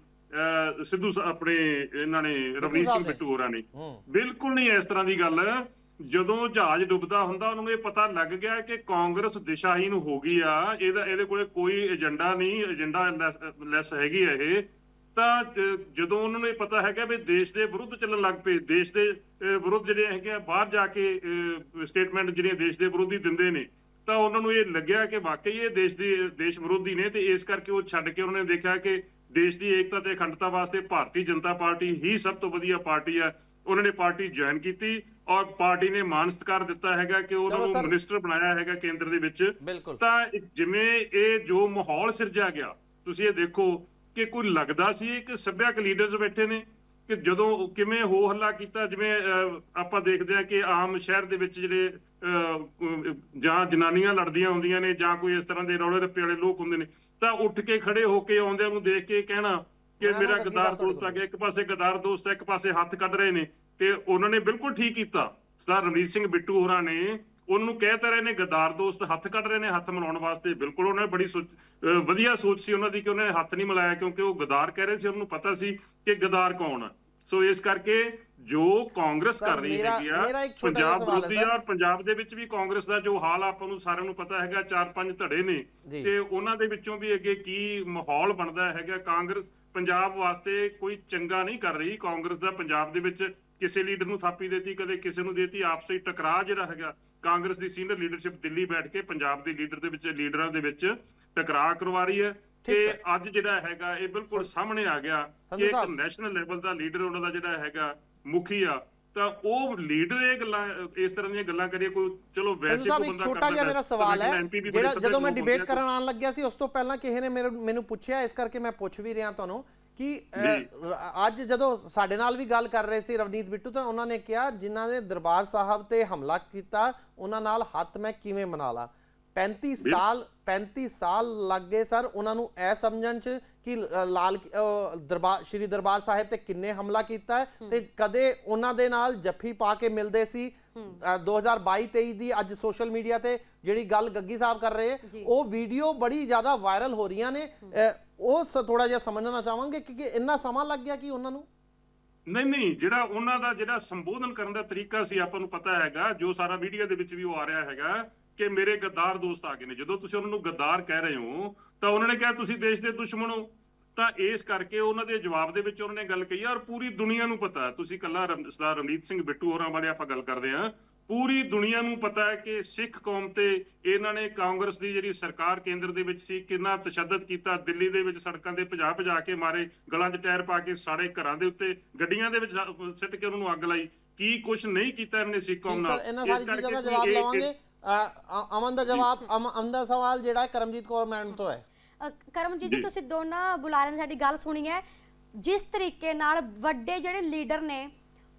ਸਿੱਧੂ ਆਪਣੇ ਇਹਨਾਂ ਨੇ ਰਵਨੀਤ ਸਿੰਘ। ਬਿੱਟੂ ਹੋਰਾਂ ਨੇ। ਬਿਲਕੁਲ ਨਹੀਂ ਇਸ ਤਰ੍ਹਾਂ ਦੀ ਗੱਲ। ਜਦੋਂ ਜਹਾਜ਼ ਡੁੱਬਦਾ ਹੁੰਦਾ ਉਹਨੂੰ ਇਹ ਪਤਾ ਲੱਗ ਗਿਆ ਕਿ ਕਾਂਗਰਸ ਦਿਸ਼ਾਹੀਨ ਹੋ ਗਈ ਆ। ਇਹਦਾ ਇਹਦੇ ਕੋਲੇ ਕੋਈ ਏਜੰਡਾ ਨਹੀਂ ਏਜੰਡਾ ਲੈਸ ਹੈਗੀ ਆ ਇਹ। ਤਾਂ ਜਦੋਂ ਉਹਨਾਂ ਨੂੰ ਇਹ ਪਤਾ ਹੈਗਾ ਵੀ ਦੇਸ਼ ਦੇ ਵਿਰੁੱਧ ਚੱਲਣ ਲੱਗ ਪਏ ਦੇਸ਼ ਦੇ ਵਿਰੁੱਧ ਜਿਹੜੇ ਹੈਗੇ ਆ ਬਾਹਰ ਜਾ ਕੇ ਸਟੇਟਮੈਂਟ ਜਿਹੜੀਆਂ ਦੇਸ਼ ਦੇ ਵਿਰੋਧੀ ਦਿੰਦੇ ਨੇ ਤਾਂ ਉਹਨਾਂ ਨੂੰ ਇਹ ਲੱਗਿਆ ਕਿ ਵਾਕਈ ਇਹ ਦੇਸ਼ ਦੀ ਦੇਸ਼ ਵਿਰੋਧੀ ਨੇ ਤੇ ਇਸ ਕਰਕੇ ਉਹ ਛੱਡ ਕੇ ਉਹਨਾਂ ਨੇ ਦੇਖਿਆ ਕਿ ਦੇਸ਼ ਦੀ ਏਕਤਾ ਤੇ ਅਖੰਡਤਾ ਵਾਸਤੇ ਭਾਰਤੀ ਜਨਤਾ ਪਾਰਟੀ ਹੀ ਸਭ ਤੋਂ ਵਧੀਆ ਪਾਰਟੀ ਹੈ। ਉਹਨਾਂ ਨੇ ਪਾਰਟੀ ਜੁਆਇਨ ਕੀਤੀ ਔਰ ਪਾਰਟੀ ਨੇ ਮਾਨ ਸਤਿਕਾਰ ਦਿੱਤਾ ਹੈਗਾ ਕਿ ਉਹਨਾਂ ਨੂੰ। ਮਿਨਿਸਟਰ ਬਣਾਇਆ ਹੈਗਾ ਕੇਂਦਰ ਦੇ ਵਿੱਚ। ਤਾਂ ਜਿਵੇਂ ਇਹ ਜੋ ਮਾਹੌਲ ਸਿਰਜਿਆ ਗਿਆ ਤੁਸੀਂ ਇਹ ਦੇਖੋ ਕਿ ਕੋਈ ਲੱਗਦਾ ਸੀ ਕਿ ਸੱਭਿਅਕ ਲੀਡਰਸ ਬੈਠੇ ਨੇ ਕਿ ਜਦੋਂ ਕਿਵੇਂ ਹੋ ਹੱਲਾ ਕੀਤਾ ਜਿਵੇਂ ਆਪਾਂ ਦੇਖਦੇ ਹਾਂ ਕਿ ਆਮ ਸ਼ਹਿਰ ਦੇ ਵਿੱਚ ਜਿਹੜੇ ਜਾਂ ਜਨਾਨੀਆਂ ਲੜਦੀਆਂ ਹੁੰਦੀਆਂ ਨੇ ਜਾਂ ਕੋਈ ਇਸ ਤਰ੍ਹਾਂ ਦੇ ਰੌਲੇ ਰੱਪੇ ਵਾਲੇ ਲੋਕ ਹੁੰਦੇ ਨੇ ਤਾਂ ਉੱਠ ਕੇ ਖੜੇ ਹੋ ਕੇ ਆਉਂਦਿਆਂ ਨੂੰ ਦੇਖ ਕੇ ਕਹਿਣਾ ਕਿ ਮੇਰਾ ਗਦਾਰ ਦੋਸਤ ਆ ਗਿਆ। ਇੱਕ ਪਾਸੇ ਗਦਾਰ ਦੋਸਤ ਹੈ ਇੱਕ ਪਾਸੇ ਹੱਥ ਕੱਢ ਰਹੇ ਨੇ ਤੇ ਉਹਨਾਂ ਨੇ ਬਿਲਕੁਲ ਠੀਕ ਕੀਤਾ। ਸਰਦਾਰ ਰਣਜੀਤ ਸਿੰਘ ਬਿੱਟੂ ਹੋਰਾਂ ਨੇ ਉਹਨਾਂ ਨੂੰ ਕਹਿ ਤਾਂ ਰਹੇ ਨੇ ਗਦਾਰ ਦੋਸਤ ਹੱਥ ਕੱਢ ਰਹੇ ਨੇ ਹੱਥ ਮਿਲਾਉਣ ਵਾਸਤੇ। ਬਿਲਕੁਲ ਉਹਨਾਂ ਨੇ ਬੜੀ ਵਧੀਆ ਸੋਚ ਸੀ ਉਹਨਾਂ ਦੀ ਕਿ ਉਹਨਾਂ ਨੇ ਹੱਥ ਨਹੀਂ ਮਿਲਾਇਆ ਕਿਉਂਕਿ ਉਹ ਗਦਾਰ ਕਹਿ ਰਹੇ ਸੀ। ਉਹਨਾਂ ਨੂੰ ਪਤਾ ਸੀ ਕਿ ਗਦਾਰ ਕੌਣ ਆ। ਸੋ ਇਸ ਕਰਕੇ ਜੋ ਕਾਂਗਰਸ ਕਰ ਰਹੀ ਹੈਗੀ ਆ ਪੰਜਾਬ ਵਿਰੋਧੀ। ਆ ਪੰਜਾਬ ਦੇ ਵਿੱਚ ਵੀ ਕਾਂਗਰਸ ਦਾ ਜੋ ਹਾਲ ਆਪਾਂ ਨੂੰ ਸਾਰਿਆਂ ਨੂੰ ਪਤਾ ਹੈਗਾ ਚਾਰ ਪੰਜ ਧੜੇ ਨੇ। ਤੇ ਉਹਨਾਂ ਦੇ ਵਿੱਚੋਂ ਵੀ ਅੱਗੇ ਕੀ ਮਾਹੌਲ ਬਣਦਾ ਹੈਗਾ ਕਾਂਗਰਸ ਪੰਜਾਬ ਵਾਸਤੇ ਕੋਈ ਚੰਗਾ ਨਹੀਂ ਕਰ ਰਹੀ ਕਾਂਗਰਸ ਦਾ ਪੰਜਾਬ ਦੇ ਵਿੱਚ ਕਿਸੇ ਲੀਡਰ ਨੂੰ ਥਾਪੀ ਦੇਤੀ ਕਦੇ ਕਿਸੇ ਨੂੰ ਦੇਤੀ ਆਪਸੀ ਟਕਰਾਅ ਜਿਹੜਾ ਹੈਗਾ ਕਾਂਗਰਸ ਦੀ ਸੀਨੀਅਰ ਲੀਡਰਸ਼ਿਪ ਦਿੱਲੀ ਬੈਠ ਕੇ ਪੰਜਾਬ ਦੀ ਲੀਡਰ ਦੇ ਵਿੱਚ ਲੀਡਰਾਂ ਦੇ ਵਿੱਚ ਟਕਰਾਅ ਕਰਵਾ ਰਹੀ ਹੈ ਤੇ। ਅੱਜ ਜਿਹੜਾ ਹੈਗਾ ਇਹ ਬਿਲਕੁਲ ਸਾਹਮਣੇ ਆ ਗਿਆ ਕਿ ਇੱਕ। ਨੈਸ਼ਨਲ ਲੈਵਲ ਦਾ ਲੀਡਰ ਉਹਨਾਂ ਦਾ ਜਿਹੜਾ ਹੈਗਾ ਮੁਖੀ ਆ ਤਾਂ ਉਹ ਲੀਡਰ ਇਹ ਗੱਲਾਂ ਇਸ ਤਰ੍ਹਾਂ ਦੀਆਂ ਗੱਲਾਂ ਕਰੀਏ ਕੋਈ ਚਲੋ ਵੈਸੇ ਕੋਈ ਬੰਦਾ ਛੋਟਾ ਜਿਹਾ ਮੇਰਾ ਸਵਾਲ ਹੈ ਜਿਹੜਾ ਜਦੋਂ ਮੈਂ ਡਿਬੇਟ ਕਰਨ ਆਉਣ ਲੱਗਿਆ ਸੀ ਉਸ ਤੋਂ ਪਹਿਲਾਂ ਕਿਸੇ ਨੇ ਮੈਨੂੰ ਮੈਨੂੰ ਪੁੱਛਿਆ ਇਸ ਕਰਕੇ ਮੈਂ ਪੁੱਛ ਵੀ ਰਿਹਾ ਤੁਹਾਨੂੰ ਕਿ ਅੱਜ ਜਦੋਂ ਸਾਡੇ ਨਾਲ ਵੀ ਗੱਲ ਕਰ ਰਹੇ ਸੀ ਰਵਨੀਤ ਬਿੱਟੂ ਤਾਂ ਉਹਨਾਂ ਨੇ ਕਿਹਾ ਜਿਨ੍ਹਾਂ ਨੇ ਦਰਬਾਰ ਸਾਹਿਬ ਤੇ ਹਮਲਾ ਕੀਤਾ ਉਹਨਾਂ ਨਾਲ ਹੱਥ ਮੈਂ ਕਿਵੇਂ ਮਨਾ ਲਾ? 35 ਸਾਲ 35 ਸਾਲ ਲੱਗ ਗਏ ਸਰ। ਉਹਨਾਂ ਨੂੰ ਇਹ ਸਮਝਣ ਚ ਕਿ ਲਾਲ ਦਰਬਾਰ ਸ਼੍ਰੀ ਦਰਬਾਰ ਸਾਹਿਬ ਤੇ ਕਿੰਨੇ ਹਮਲਾ ਕੀਤਾ ਹੈ ਤੇ ਕਦੇ ਉਹਨਾਂ ਦੇ ਨਾਲ ਜੱਫੀ ਪਾ ਕੇ ਮਿਲਦੇ ਸੀ। ਅਹ, 2022-23 ਦੀ ਅੱਜ ਸੋਸ਼ਲ ਮੀਡੀਆ ਤੇ ਜਿਹੜੀ ਗੱਲ ਗੱਗੀ ਸਾਹਿਬ ਕਰ ਰਹੇ। ਉਹ ਵੀਡੀਓ ਬੜੀ ਜ਼ਿਆਦਾ ਵਾਇਰਲ ਹੋ ਰਹੀਆਂ ਨੇ। ਉਹ ਥੋੜਾ ਜਿਹਾ ਸਮਝਣਾ ਚਾਹਾਂਗੇ ਕਿ ਕਿ ਇੰਨਾ ਸਮਾਂ ਲੱਗ ਗਿਆ ਕਿ ਉਹਨਾਂ ਨੂੰ? ਨਹੀਂ ਨਹੀਂ ਜਿਹੜਾ ਉਹਨਾਂ ਦਾ ਜਿਹੜਾ ਸੰਬੋਧਨ ਕਰਨ ਦਾ ਤਰੀਕਾ ਸੀ ਆਪਾਂ ਨੂੰ ਪਤਾ ਹੈਗਾ ਜੋ ਸਾਰਾ ਮੀਡੀਆ ਦੇ ਵਿੱਚ ਵੀ ਉਹ ਆ ਰਿਹਾ ਹੈਗਾ ਕਿ ਮੇਰੇ ਗੱਦਾਰ ਦੋਸਤ ਆ ਗਏ ਨੇ। ਜਦੋਂ ਤੁਸੀਂ ਉਹਨਾਂ ਨੂੰ ਗੱਦਾਰ ਕਹਿ ਰਹੇ ਹੋ ਤਾਂ ਉਹਨਾਂ ਨੇ ਕਿਹਾ ਤੁਸੀਂ ਦੇਸ਼ ਦੇ ਦੁਸ਼ਮਣ ਹੋ। ਤਾਂ ਇਸ ਕਰਕੇ ਉਹਨਾਂ ਦੇ ਜਵਾਬ ਦੇ ਵਿੱਚ ਉਹਨਾਂ ਨੇ ਗੱਲ ਕਹੀ ਆ ਔਰ ਪੂਰੀ ਦੁਨੀਆ ਨੂੰ ਪਤਾ ਤੁਸੀਂ ਕੱਲਾ ਰਮ- ਸਰਦਾਰ ਰਣਜੀਤ ਸਿੰਘ ਬਿੱਟੂ ਹੋਰਾਂ ਬਾਰੇ ਆਪਾਂ ਗੱਲ ਕਰਦੇ ਹਾਂ। ਪੂਰੀ ਦੁਨੀਆ ਨੂੰ ਪਤਾ ਹੈ ਕਿ ਸਿੱਖ ਕੌਮ ਤੇ ਇਹਨਾਂ ਨੇ ਕਾਂਗਰਸ ਦੀ ਜਿਹੜੀ ਸਰਕਾਰ ਕੇਂਦਰ ਦੇ ਵਿੱਚ ਸੀ ਕਿੰਨਾ ਤਸ਼ੱਦਦ ਕੀਤਾ। ਦਿੱਲੀ ਦੇ ਵਿੱਚ ਸੜਕਾਂ ਤੇ ਭਜਾ ਭਜਾ ਕੇ ਮਾਰੇ ਗਲਾਂ 'ਚ ਟਾਇਰ ਪਾ ਕੇ ਸਾਰੇ ਘਰਾਂ ਦੇ ਉੱਤੇ ਗੱਡੀਆਂ ਦੇ ਵਿੱਚ ਸਿੱਟ ਕੇ ਉਹਨਾਂ ਨੂੰ ਅੱਗ ਲਾਈ। ਕੀ ਕੁਝ ਨਹੀਂ ਕੀਤਾ ਇਹਨਾਂ ਨੇ ਸਿੱਖ ਕੌਮ ਨਾਲ। ਇਸ ਕਰਕੇ ਦਾ ਜਵਾਬ ਲਵਾਂਗੇ। ਅਮਨ ਦਾ ਜਵਾਬ ਅਮ- ਅਮਨ ਦਾ ਸਵਾਲ ਜਿਹੜਾ ਹੈ ਕਰਮਜੀਤ ਕੌਰ ਮੈਡਮ ਤੋਂ ਹੈ। ਕਰਮਜੀਤ ਜੀ। ਤੁਸੀਂ ਦੋਨਾਂ ਬੁਲਾਰਿਆਂ ਨੇ ਸਾਡੀ ਗੱਲ ਸੁਣੀ ਹੈ। ਜਿਸ ਤਰੀਕੇ ਨਾਲ ਵੱਡੇ ਜਿਹੜੇ ਲੀਡਰ ਨੇ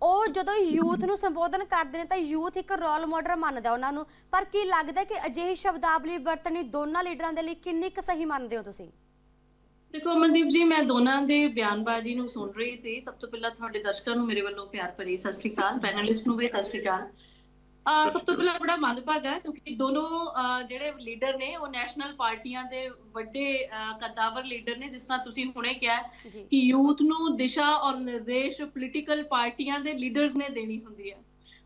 ਉਹ ਜਦੋਂ ਯੂਥ ਨੂੰ ਸੰਬੋਧਨ ਕਰਦੇ ਨੇ ਤਾਂ ਯੂਥ ਇੱਕ ਰੋਲ ਮਾਡਲ ਮੰਨਦਾ ਉਹਨਾਂ ਨੂੰ। ਪਰ ਕੀ ਲੱਗਦਾ ਕਿ ਅਜਿਹੀ ਸ਼ਬਦਾਵਲੀ ਵਰਤਣੀ ਦੋਨਾਂ ਲੀਡਰਾਂ ਦੇ ਲਈ ਕਿੰਨੀ ਕੁ ਸਹੀ ਮੰਨਦੇ ਹੋ ਤੁਸੀਂ? ਦੇਖੋ ਅਮਨਦੀਪ ਜੀ ਮੈਂ ਦੋਨਾਂ ਦੇ ਬਿਆਨਬਾਜ਼ੀ ਨੂੰ ਸੁਣ ਰਹੀ ਸੀ। ਸਭ ਤੋਂ ਪਹਿਲਾਂ ਤੁਹਾਡੇ ਦਰਸ਼ਕਾਂ ਨੂੰ ਮੇਰੇ ਵੱਲੋਂ ਪਿਆਰ ਭਰੀ ਸਤਿ ਸ਼੍ਰੀ ਅਕਾਲ ਪੈਨਲਿਸਟ ਨੂੰ ਵੀ ਸਤਿ ਸ਼੍ਰੀ ਅਕਾਲ। ਸਭ ਤੋਂ ਪਹਿਲਾਂ ਬੜਾ ਮੰਦਭਾਗਾ ਹੈ ਕਿਉਂਕਿ ਦੋਨੋਂ ਜਿਹੜੇ ਲੀਡਰ ਨੇ ਉਹ ਨੈਸ਼ਨਲ ਪਾਰਟੀਆਂ ਦੇ ਵੱਡੇ ਕਦਾਵਰ ਲੀਡਰ ਨੇ ਜਿਸ ਤਰ੍ਹਾਂ ਤੁਸੀਂ ਹੁਣੇ ਕਿਹਾ ਕਿ ਯੂਥ ਨੂੰ ਦਿਸ਼ਾ ਔਰ ਨਿਰਦੇਸ਼ ਪੋਲੀਟੀਕਲ ਪਾਰਟੀਆਂ ਦੇ ਲੀਡਰਸ ਨੇ ਦੇਣੀ ਹੁੰਦੀ ਹੈ।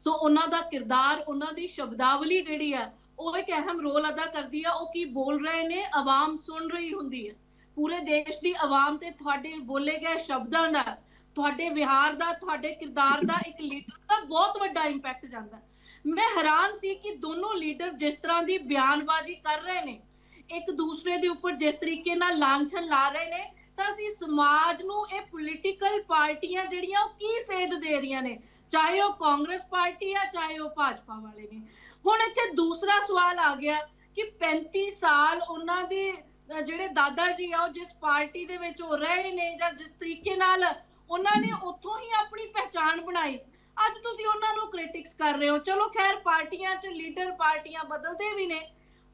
ਸੋ ਉਹਨਾਂ ਦਾ ਕਿਰਦਾਰ ਉਹਨਾਂ ਦੀ ਸ਼ਬਦਾਵਲੀ ਜਿਹੜੀ ਹੈ ਉਹ ਇੱਕ ਅਹਿਮ ਰੋਲ ਅਦਾ ਕਰਦੀ ਹੈ। ਉਹ ਕੀ ਬੋਲ ਰਹੇ ਨੇ? ਆਵਾਮ ਸੁਣ ਰਹੀ ਹੁੰਦੀ ਹੈ। ਪੂਰੇ ਦੇਸ਼ ਦੀ ਆਵਾਮ ਤੇ ਤੁਹਾਡੇ ਬੋਲੇ ਗਏ ਸ਼ਬਦਾਂ ਦਾ ਤੁਹਾਡੇ ਵਿਹਾਰ ਦਾ ਤੁਹਾਡੇ ਕਿਰਦਾਰ ਦਾ ਇੱਕ ਲੀਡਰ ਦਾ ਬਹੁਤ ਵੱਡਾ ਇੰਪੈਕਟ ਜਾਂਦਾ ਹੈ। ਮੈਂ ਹੈਰਾਨ ਸੀ ਕਿ ਦੋਨੋਂ ਲੀਡਰ ਜਿਸ ਤਰ੍ਹਾਂ ਦੀ ਬਿਆਨਬਾਜ਼ੀ ਕਰ ਰਹੇ ਨੇ, ਇੱਕ ਦੂਸਰੇ ਦੇ ਉੱਪਰ ਜਿਸ ਤਰੀਕੇ ਨਾਲ ਲਾਂਛਨ ਲਾ ਰਹੇ ਨੇ, ਤਾਂ ਅਸੀਂ ਸਮਾਜ ਨੂੰ ਇਹ ਪੋਲੀਟੀਕਲ ਪਾਰਟੀਆਂ ਜਿਹੜੀਆਂ ਉਹ ਕੀ ਸੇਧ ਦੇ ਰਹੀਆਂ ਨੇ, ਚਾਹੇ ਉਹ ਕਾਂਗਰਸ ਪਾਰਟੀ ਆ, ਚਾਹੇ ਉਹ ਭਾਜਪਾ ਵਾਲੇ ਨੇ। ਹੁਣ ਇੱਥੇ ਦੂਸਰਾ ਸਵਾਲ ਆ ਗਿਆ ਕਿ 35 ਸਾਲ ਉਹਨਾਂ ਦੇ ਜਿਹੜੇ ਦਾਦਾ ਜੀ ਆ, ਉਹ ਜਿਸ ਪਾਰਟੀ ਦੇ ਵਿੱਚ ਉਹ ਰਹੇ ਨੇ ਜਾਂ ਜਿਸ ਤਰੀਕੇ ਨਾਲ ਉਹਨਾਂ ਨੇ ਉੱਥੋਂ ਹੀ ਆਪਣੀ ਪਹਿਚਾਣ ਬਣਾਈ ਅੱਜ ਤੁਸੀਂ ਉਹਨਾਂ ਨੂੰ ਕ੍ਰਿਟਿਕਸ ਕਰ ਰਹੇ ਹੋ। ਚਲੋ ਖੈਰ, ਪਾਰਟੀਆਂ 'ਚ ਲੀਡਰ ਪਾਰਟੀਆਂ ਬਦਲਦੇ ਵੀ ਨੇ।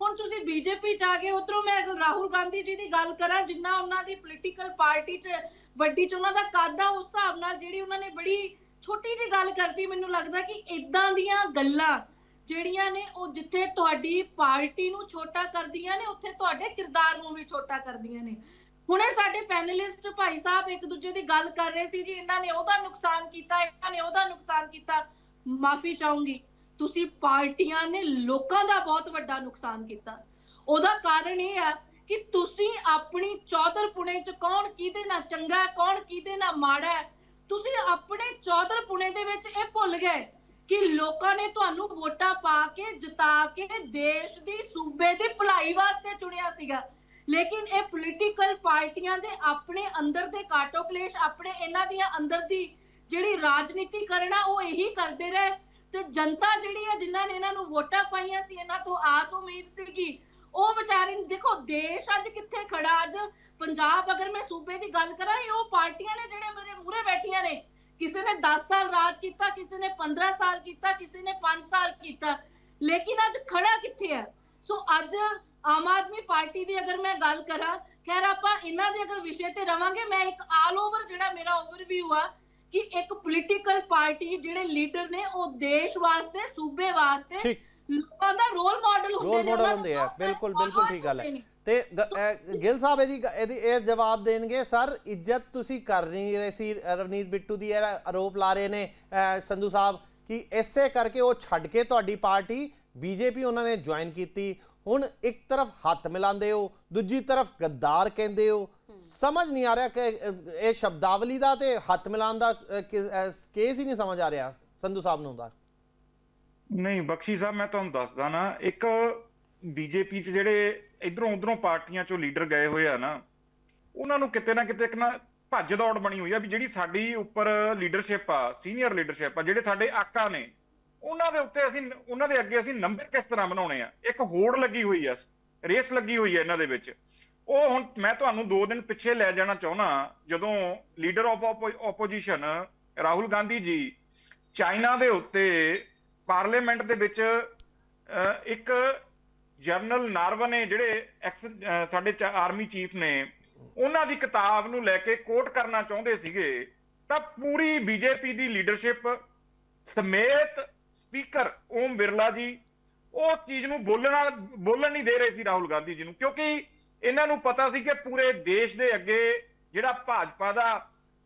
ਹੁਣ ਤੁਸੀਂ ਬੀਜੇਪੀ 'ਚ ਆ ਗਏ, ਉਧਰੋਂ ਮੈਂ ਰਾਹੁਲ ਗਾਂਧੀ ਜੀ ਦੀ ਗੱਲ ਕਰਾਂ, ਜਿੰਨਾ ਉਹਨਾਂ ਦੀ ਪੋਲੀਟੀਕਲ ਪਾਰਟੀ 'ਚ ਵੱਡੀ 'ਚ ਉਹਨਾਂ ਦਾ ਕੱਦ ਉਸ ਹਿਸਾਬ ਨਾਲ ਜਿਹੜੀ ਉਹਨਾਂ ਨੇ ਬੜੀ ਛੋਟੀ ਜਿਹੀ ਗੱਲ ਕਰਤੀ, ਮੈਨੂੰ ਲੱਗਦਾ ਕਿ ਇਦਾਂ ਦੀਆਂ ਗੱਲਾਂ ਜਿਹੜੀਆਂ ਨੇ ਉਹ ਜਿੱਥੇ ਤੁਹਾਡੀ ਪਾਰਟੀ ਨੂੰ ਛੋਟਾ ਕਰਦੀਆਂ ਨੇ, ਉੱਥੇ ਤੁਹਾਡੇ ਕਿਰਦਾਰ ਨੂੰ ਵੀ ਛੋਟਾ ਕਰਦੀਆਂ ਨੇ। ਹੁਣੇ ਸਾਡੇ ਪੈਨਲਿਸਟ ਭਾਈ ਸਾਹਿਬ ਇੱਕ ਦੂਜੇ ਦੀ ਗੱਲ ਕਰ ਰਹੇ ਸੀ ਜੀ, ਇਹਨਾਂ ਨੇ ਉਹਦਾ ਨੁਕਸਾਨ ਕੀਤਾ, ਇਹਨਾਂ ਨੇ ਉਹਦਾ ਨੁਕਸਾਨ ਕੀਤਾ। ਮਾਫੀ ਚਾਹੂੰਗੀ, ਤੁਸੀਂ ਪਾਰਟੀਆਂ ਨੇ ਲੋਕਾਂ ਦਾ ਬਹੁਤ ਵੱਡਾ ਨੁਕਸਾਨ ਕੀਤਾ। ਉਹਦਾ ਕਾਰਨ ਇਹ ਆ ਕਿ ਤੁਸੀਂ ਆਪਣੀ ਚੌਧਰਪੁਣੇ ਚ ਕੌਣ, ਕਿਹਦੇ ਨਾਲ ਚੰਗਾ, ਕੌਣ ਕਿਹਦੇ ਨਾਲ ਮਾੜਾ ਹੈ? ਤੁਸੀਂ ਆਪਣੇ ਚੌਧਰ ਪੁਣੇ ਦੇ ਵਿੱਚ ਇਹ ਭੁੱਲ ਗਏ ਕਿ ਲੋਕਾਂ ਨੇ ਤੁਹਾਨੂੰ ਵੋਟਾਂ ਪਾ ਕੇ ਜਿਤਾ ਕੇ ਦੇਸ਼ ਦੀ ਸੂਬੇ ਦੀ ਭਲਾਈ ਵਾਸਤੇ ਚੁਣਿਆ ਸੀਗਾ। ਲੇਕਿਨ ਇਹ ਪੋਲੀਟੀਕਲ ਪਾਰਟੀਆਂ ਦੇ ਆਪਣੇ ਅੰਦਰ ਦੇ ਕਾਟੋ ਕਲੇਸ਼, ਆਪਣੇ ਇਹਨਾਂ ਦੀਆਂ ਅੰਦਰ ਦੀ ਜਿਹੜੀ ਰਾਜਨੀਤੀ ਕਰਨਾ ਉਹ ਇਹੀ ਕਰਦੇ ਰਹੇ। ਤੇ ਜਨਤਾ ਜਿਹੜੀ ਹੈ ਜਿਨ੍ਹਾਂ ਨੇ ਇਹਨਾਂ ਨੂੰ ਵੋਟਾਂ ਪਾਈਆਂ ਸੀ, ਇਹਨਾਂ ਤੋਂ ਆਸ ਉਮੀਦ ਸੀਗੀ, ਉਹ ਵਿਚਾਰੇ ਦੇਖੋ, ਦੇਸ਼ ਅੱਜ ਕਿੱਥੇ ਖੜਾ? ਅੱਜ ਪੰਜਾਬ, ਅਗਰ ਮੈਂ ਸੂਬੇ ਦੀ ਗੱਲ ਕਰਾਂ, ਇਹ ਉਹ ਪਾਰਟੀਆਂ ਨੇ ਜਿਹੜੇ ਮੇਰੇ ਮੂਹਰੇ ਬੈਠੀਆਂ ਨੇ। ਕਿਸੇ ਨੇ 10 ਸਾਲ ਰਾਜ ਕੀਤਾ, ਕਿਸੇ ਨੇ 15 ਸਾਲ ਕੀਤਾ, ਕਿਸੇ ਨੇ 5 ਸਾਲ ਕੀਤਾ। ਲੇਕਿਨ ਅੱਜ ਖੜਾ ਕਿੱਥੇ ਹੈ ਸੋ ਅੱਜ ਆਮ ਆਦਮੀ ਪਾਰਟੀ ਦੀ ਅਗਰ ਮੈਂ ਗੱਲ ਕਰਾਂ ਖੈਰ ਆਪਾਂ ਇਹਨਾਂ ਦੇ ਅਗਰ ਵਿਸ਼ੇ ਤੇ ਰਵਾਂਗੇ ਮੈਂ ਇੱਕ ਆਲ ਓਵਰ ਜਿਹੜਾ ਮੇਰਾ ਓਵਰਵਿਊ ਆ ਕਿ ਇੱਕ ਪੋਲੀਟੀਕਲ ਪਾਰਟੀ ਜਿਹੜੇ ਲੀਡਰ ਨੇ ਉਹ ਦੇਸ਼ ਵਾਸਤੇ ਸੂਬੇ ਵਾਸਤੇ ਲੋਕਾਂ ਦਾ ਰੋਲ ਮਾਡਲ ਹੁੰਦੇ ਰੋਲ ਨੇ ਮਾਡਲ ਉਹਨਾਂ ਹੁੰਦੇ ਆ ਬਿਲਕੁਲ ਬਿਲਕੁਲ ਠੀਕ ਗੱਲ ਹੈ। ਤੇ ਗਿੱਲ ਸਾਹਿਬ ਇਹਦੀ ਇਹਦੀ ਇਹ ਜਵਾਬ ਦੇਣਗੇ ਸਰ ਇੱਜ਼ਤ ਤੁਸੀਂ ਕਰ ਨਹੀਂ ਰਹੇ ਸੀ ਰਵਨੀਤ ਬਿੱਟੂ ਦੀ ਇਹ ਆਰੋਪ ਲਾ ਰਹੇ ਨੇ ਸੰਧੂ ਸਾਹਿਬ ਕਿ ਇਸੇ ਕਰਕੇ ਉਹ ਛੱਡ ਕੇ ਤੁਹਾਡੀ ਪਾਰਟੀ ਬੀਜੇਪੀ ਉਹਨਾਂ ਨੇ ਜੁਆਇਨ ਕੀਤੀ ਹੁਣ ਇੱਕ ਤਰਫ ਹੱਥ ਮਿਲਾਉਂਦੇ ਹੋ, ਦੂਜੀ ਤਰਫ ਗੱਦਾਰ ਕਹਿੰਦੇ ਹੋ। ਸਮਝ ਨਹੀਂ ਆ ਰਿਹਾ ਕਿ ਇਹ ਸ਼ਬਦਾਵਲੀ ਦਾ ਤੇ ਹੱਥ ਮਿਲਾਉਣ ਦਾ ਕੇਸ ਹੀ ਨਹੀਂ ਸਮਝ ਆ ਰਿਹਾ ਸੰਧੂ ਸਾਹਿਬ ਨੂੰ ਦਾ ਨਹੀਂ, ਬਖਸ਼ੀ ਸਾਹਿਬ, ਮੈਂ ਤੁਹਾਨੂੰ ਦੱਸਦਾ ਨਾ, ਇੱਕ ਬੀਜੇਪੀ ਚ ਜਿਹੜੇ ਇਧਰੋਂ ਉਧਰੋਂ ਪਾਰਟੀਆਂ ਚੋਂ ਲੀਡਰ ਗਏ ਹੋਏ ਆ ਨਾ, ਉਹਨਾਂ ਨੂੰ ਕਿਤੇ ਨਾ ਕਿਤੇ ਇੱਕ ਨਾ ਭੱਜ ਦੌੜ ਬਣੀ ਹੋਈ ਆ ਵੀ ਜਿਹੜੀ ਸਾਡੀ ਉੱਪਰ ਲੀਡਰਸ਼ਿਪ ਆ, ਸੀਨੀਅਰ ਲੀਡਰਸ਼ਿਪ ਆ, ਜਿਹੜੇ ਸਾਡੇ ਆਕਾ ਨੇ ਉਹਨਾਂ ਦੇ ਉੱਤੇ ਅਸੀਂ ਉਹਨਾਂ ਦੇ ਅੱਗੇ ਅਸੀਂ ਨੰਬਰ ਕਿਸ ਤਰ੍ਹਾਂ ਬਣਾਉਣੇ ਆ? ਇੱਕ ਹੋੜ ਲੱਗੀ ਹੋਈ ਆ ਰੇਸ ਲੱਗੀ ਹੋਈ ਆ ਇਹਨਾਂ ਦੇ ਵਿੱਚ। ਉਹ ਹੁਣ ਮੈਂ ਤੁਹਾਨੂੰ ਦੋ ਦਿਨ ਪਿੱਛੇ ਲੈ ਜਾਣਾ ਚਾਹੁੰਦਾ ਜਦੋਂ leader of opposition Rahul Gandhi ji China ਦੇ ਉੱਤੇ ਪਾਰਲੀਮੈਂਟ ਦੇ ਵਿੱਚ ਅਹ, ਇੱਕ ਜਨਰਲ ਨਾਰਵਨੇ ਜਿਹੜੇ ਸਾਡੇ ਆਰਮੀ ਚੀਫ ਨੇ ਉਹਨਾਂ ਦੀ ਕਿਤਾਬ ਨੂੰ ਲੈ ਕੇ ਕੋਟ ਕਰਨਾ ਚਾਹੁੰਦੇ ਸੀਗੇ ਤਾਂ ਪੂਰੀ ਬੀਜੇਪੀ ਦੀ ਲੀਡਰਸ਼ਿਪ ਸਮੇਤ ਸਪੀਕਰ ਓਮ ਬਿਰਲਾ ਜੀ ਉਹ ਚੀਜ਼ ਨੂੰ ਬੋਲਣਾ ਬੋਲਣ ਨਹੀਂ ਦੇ ਰਹੇ ਸੀ ਰਾਹੁਲ ਗਾਂਧੀ ਜੀ ਨੂੰ ਕਿਉਂਕਿ ਇਹਨਾਂ ਨੂੰ ਪਤਾ ਸੀ ਕਿ ਪੂਰੇ ਦੇਸ਼ ਦੇ ਅੱਗੇ ਜਿਹੜਾ ਭਾਜਪਾ ਦਾ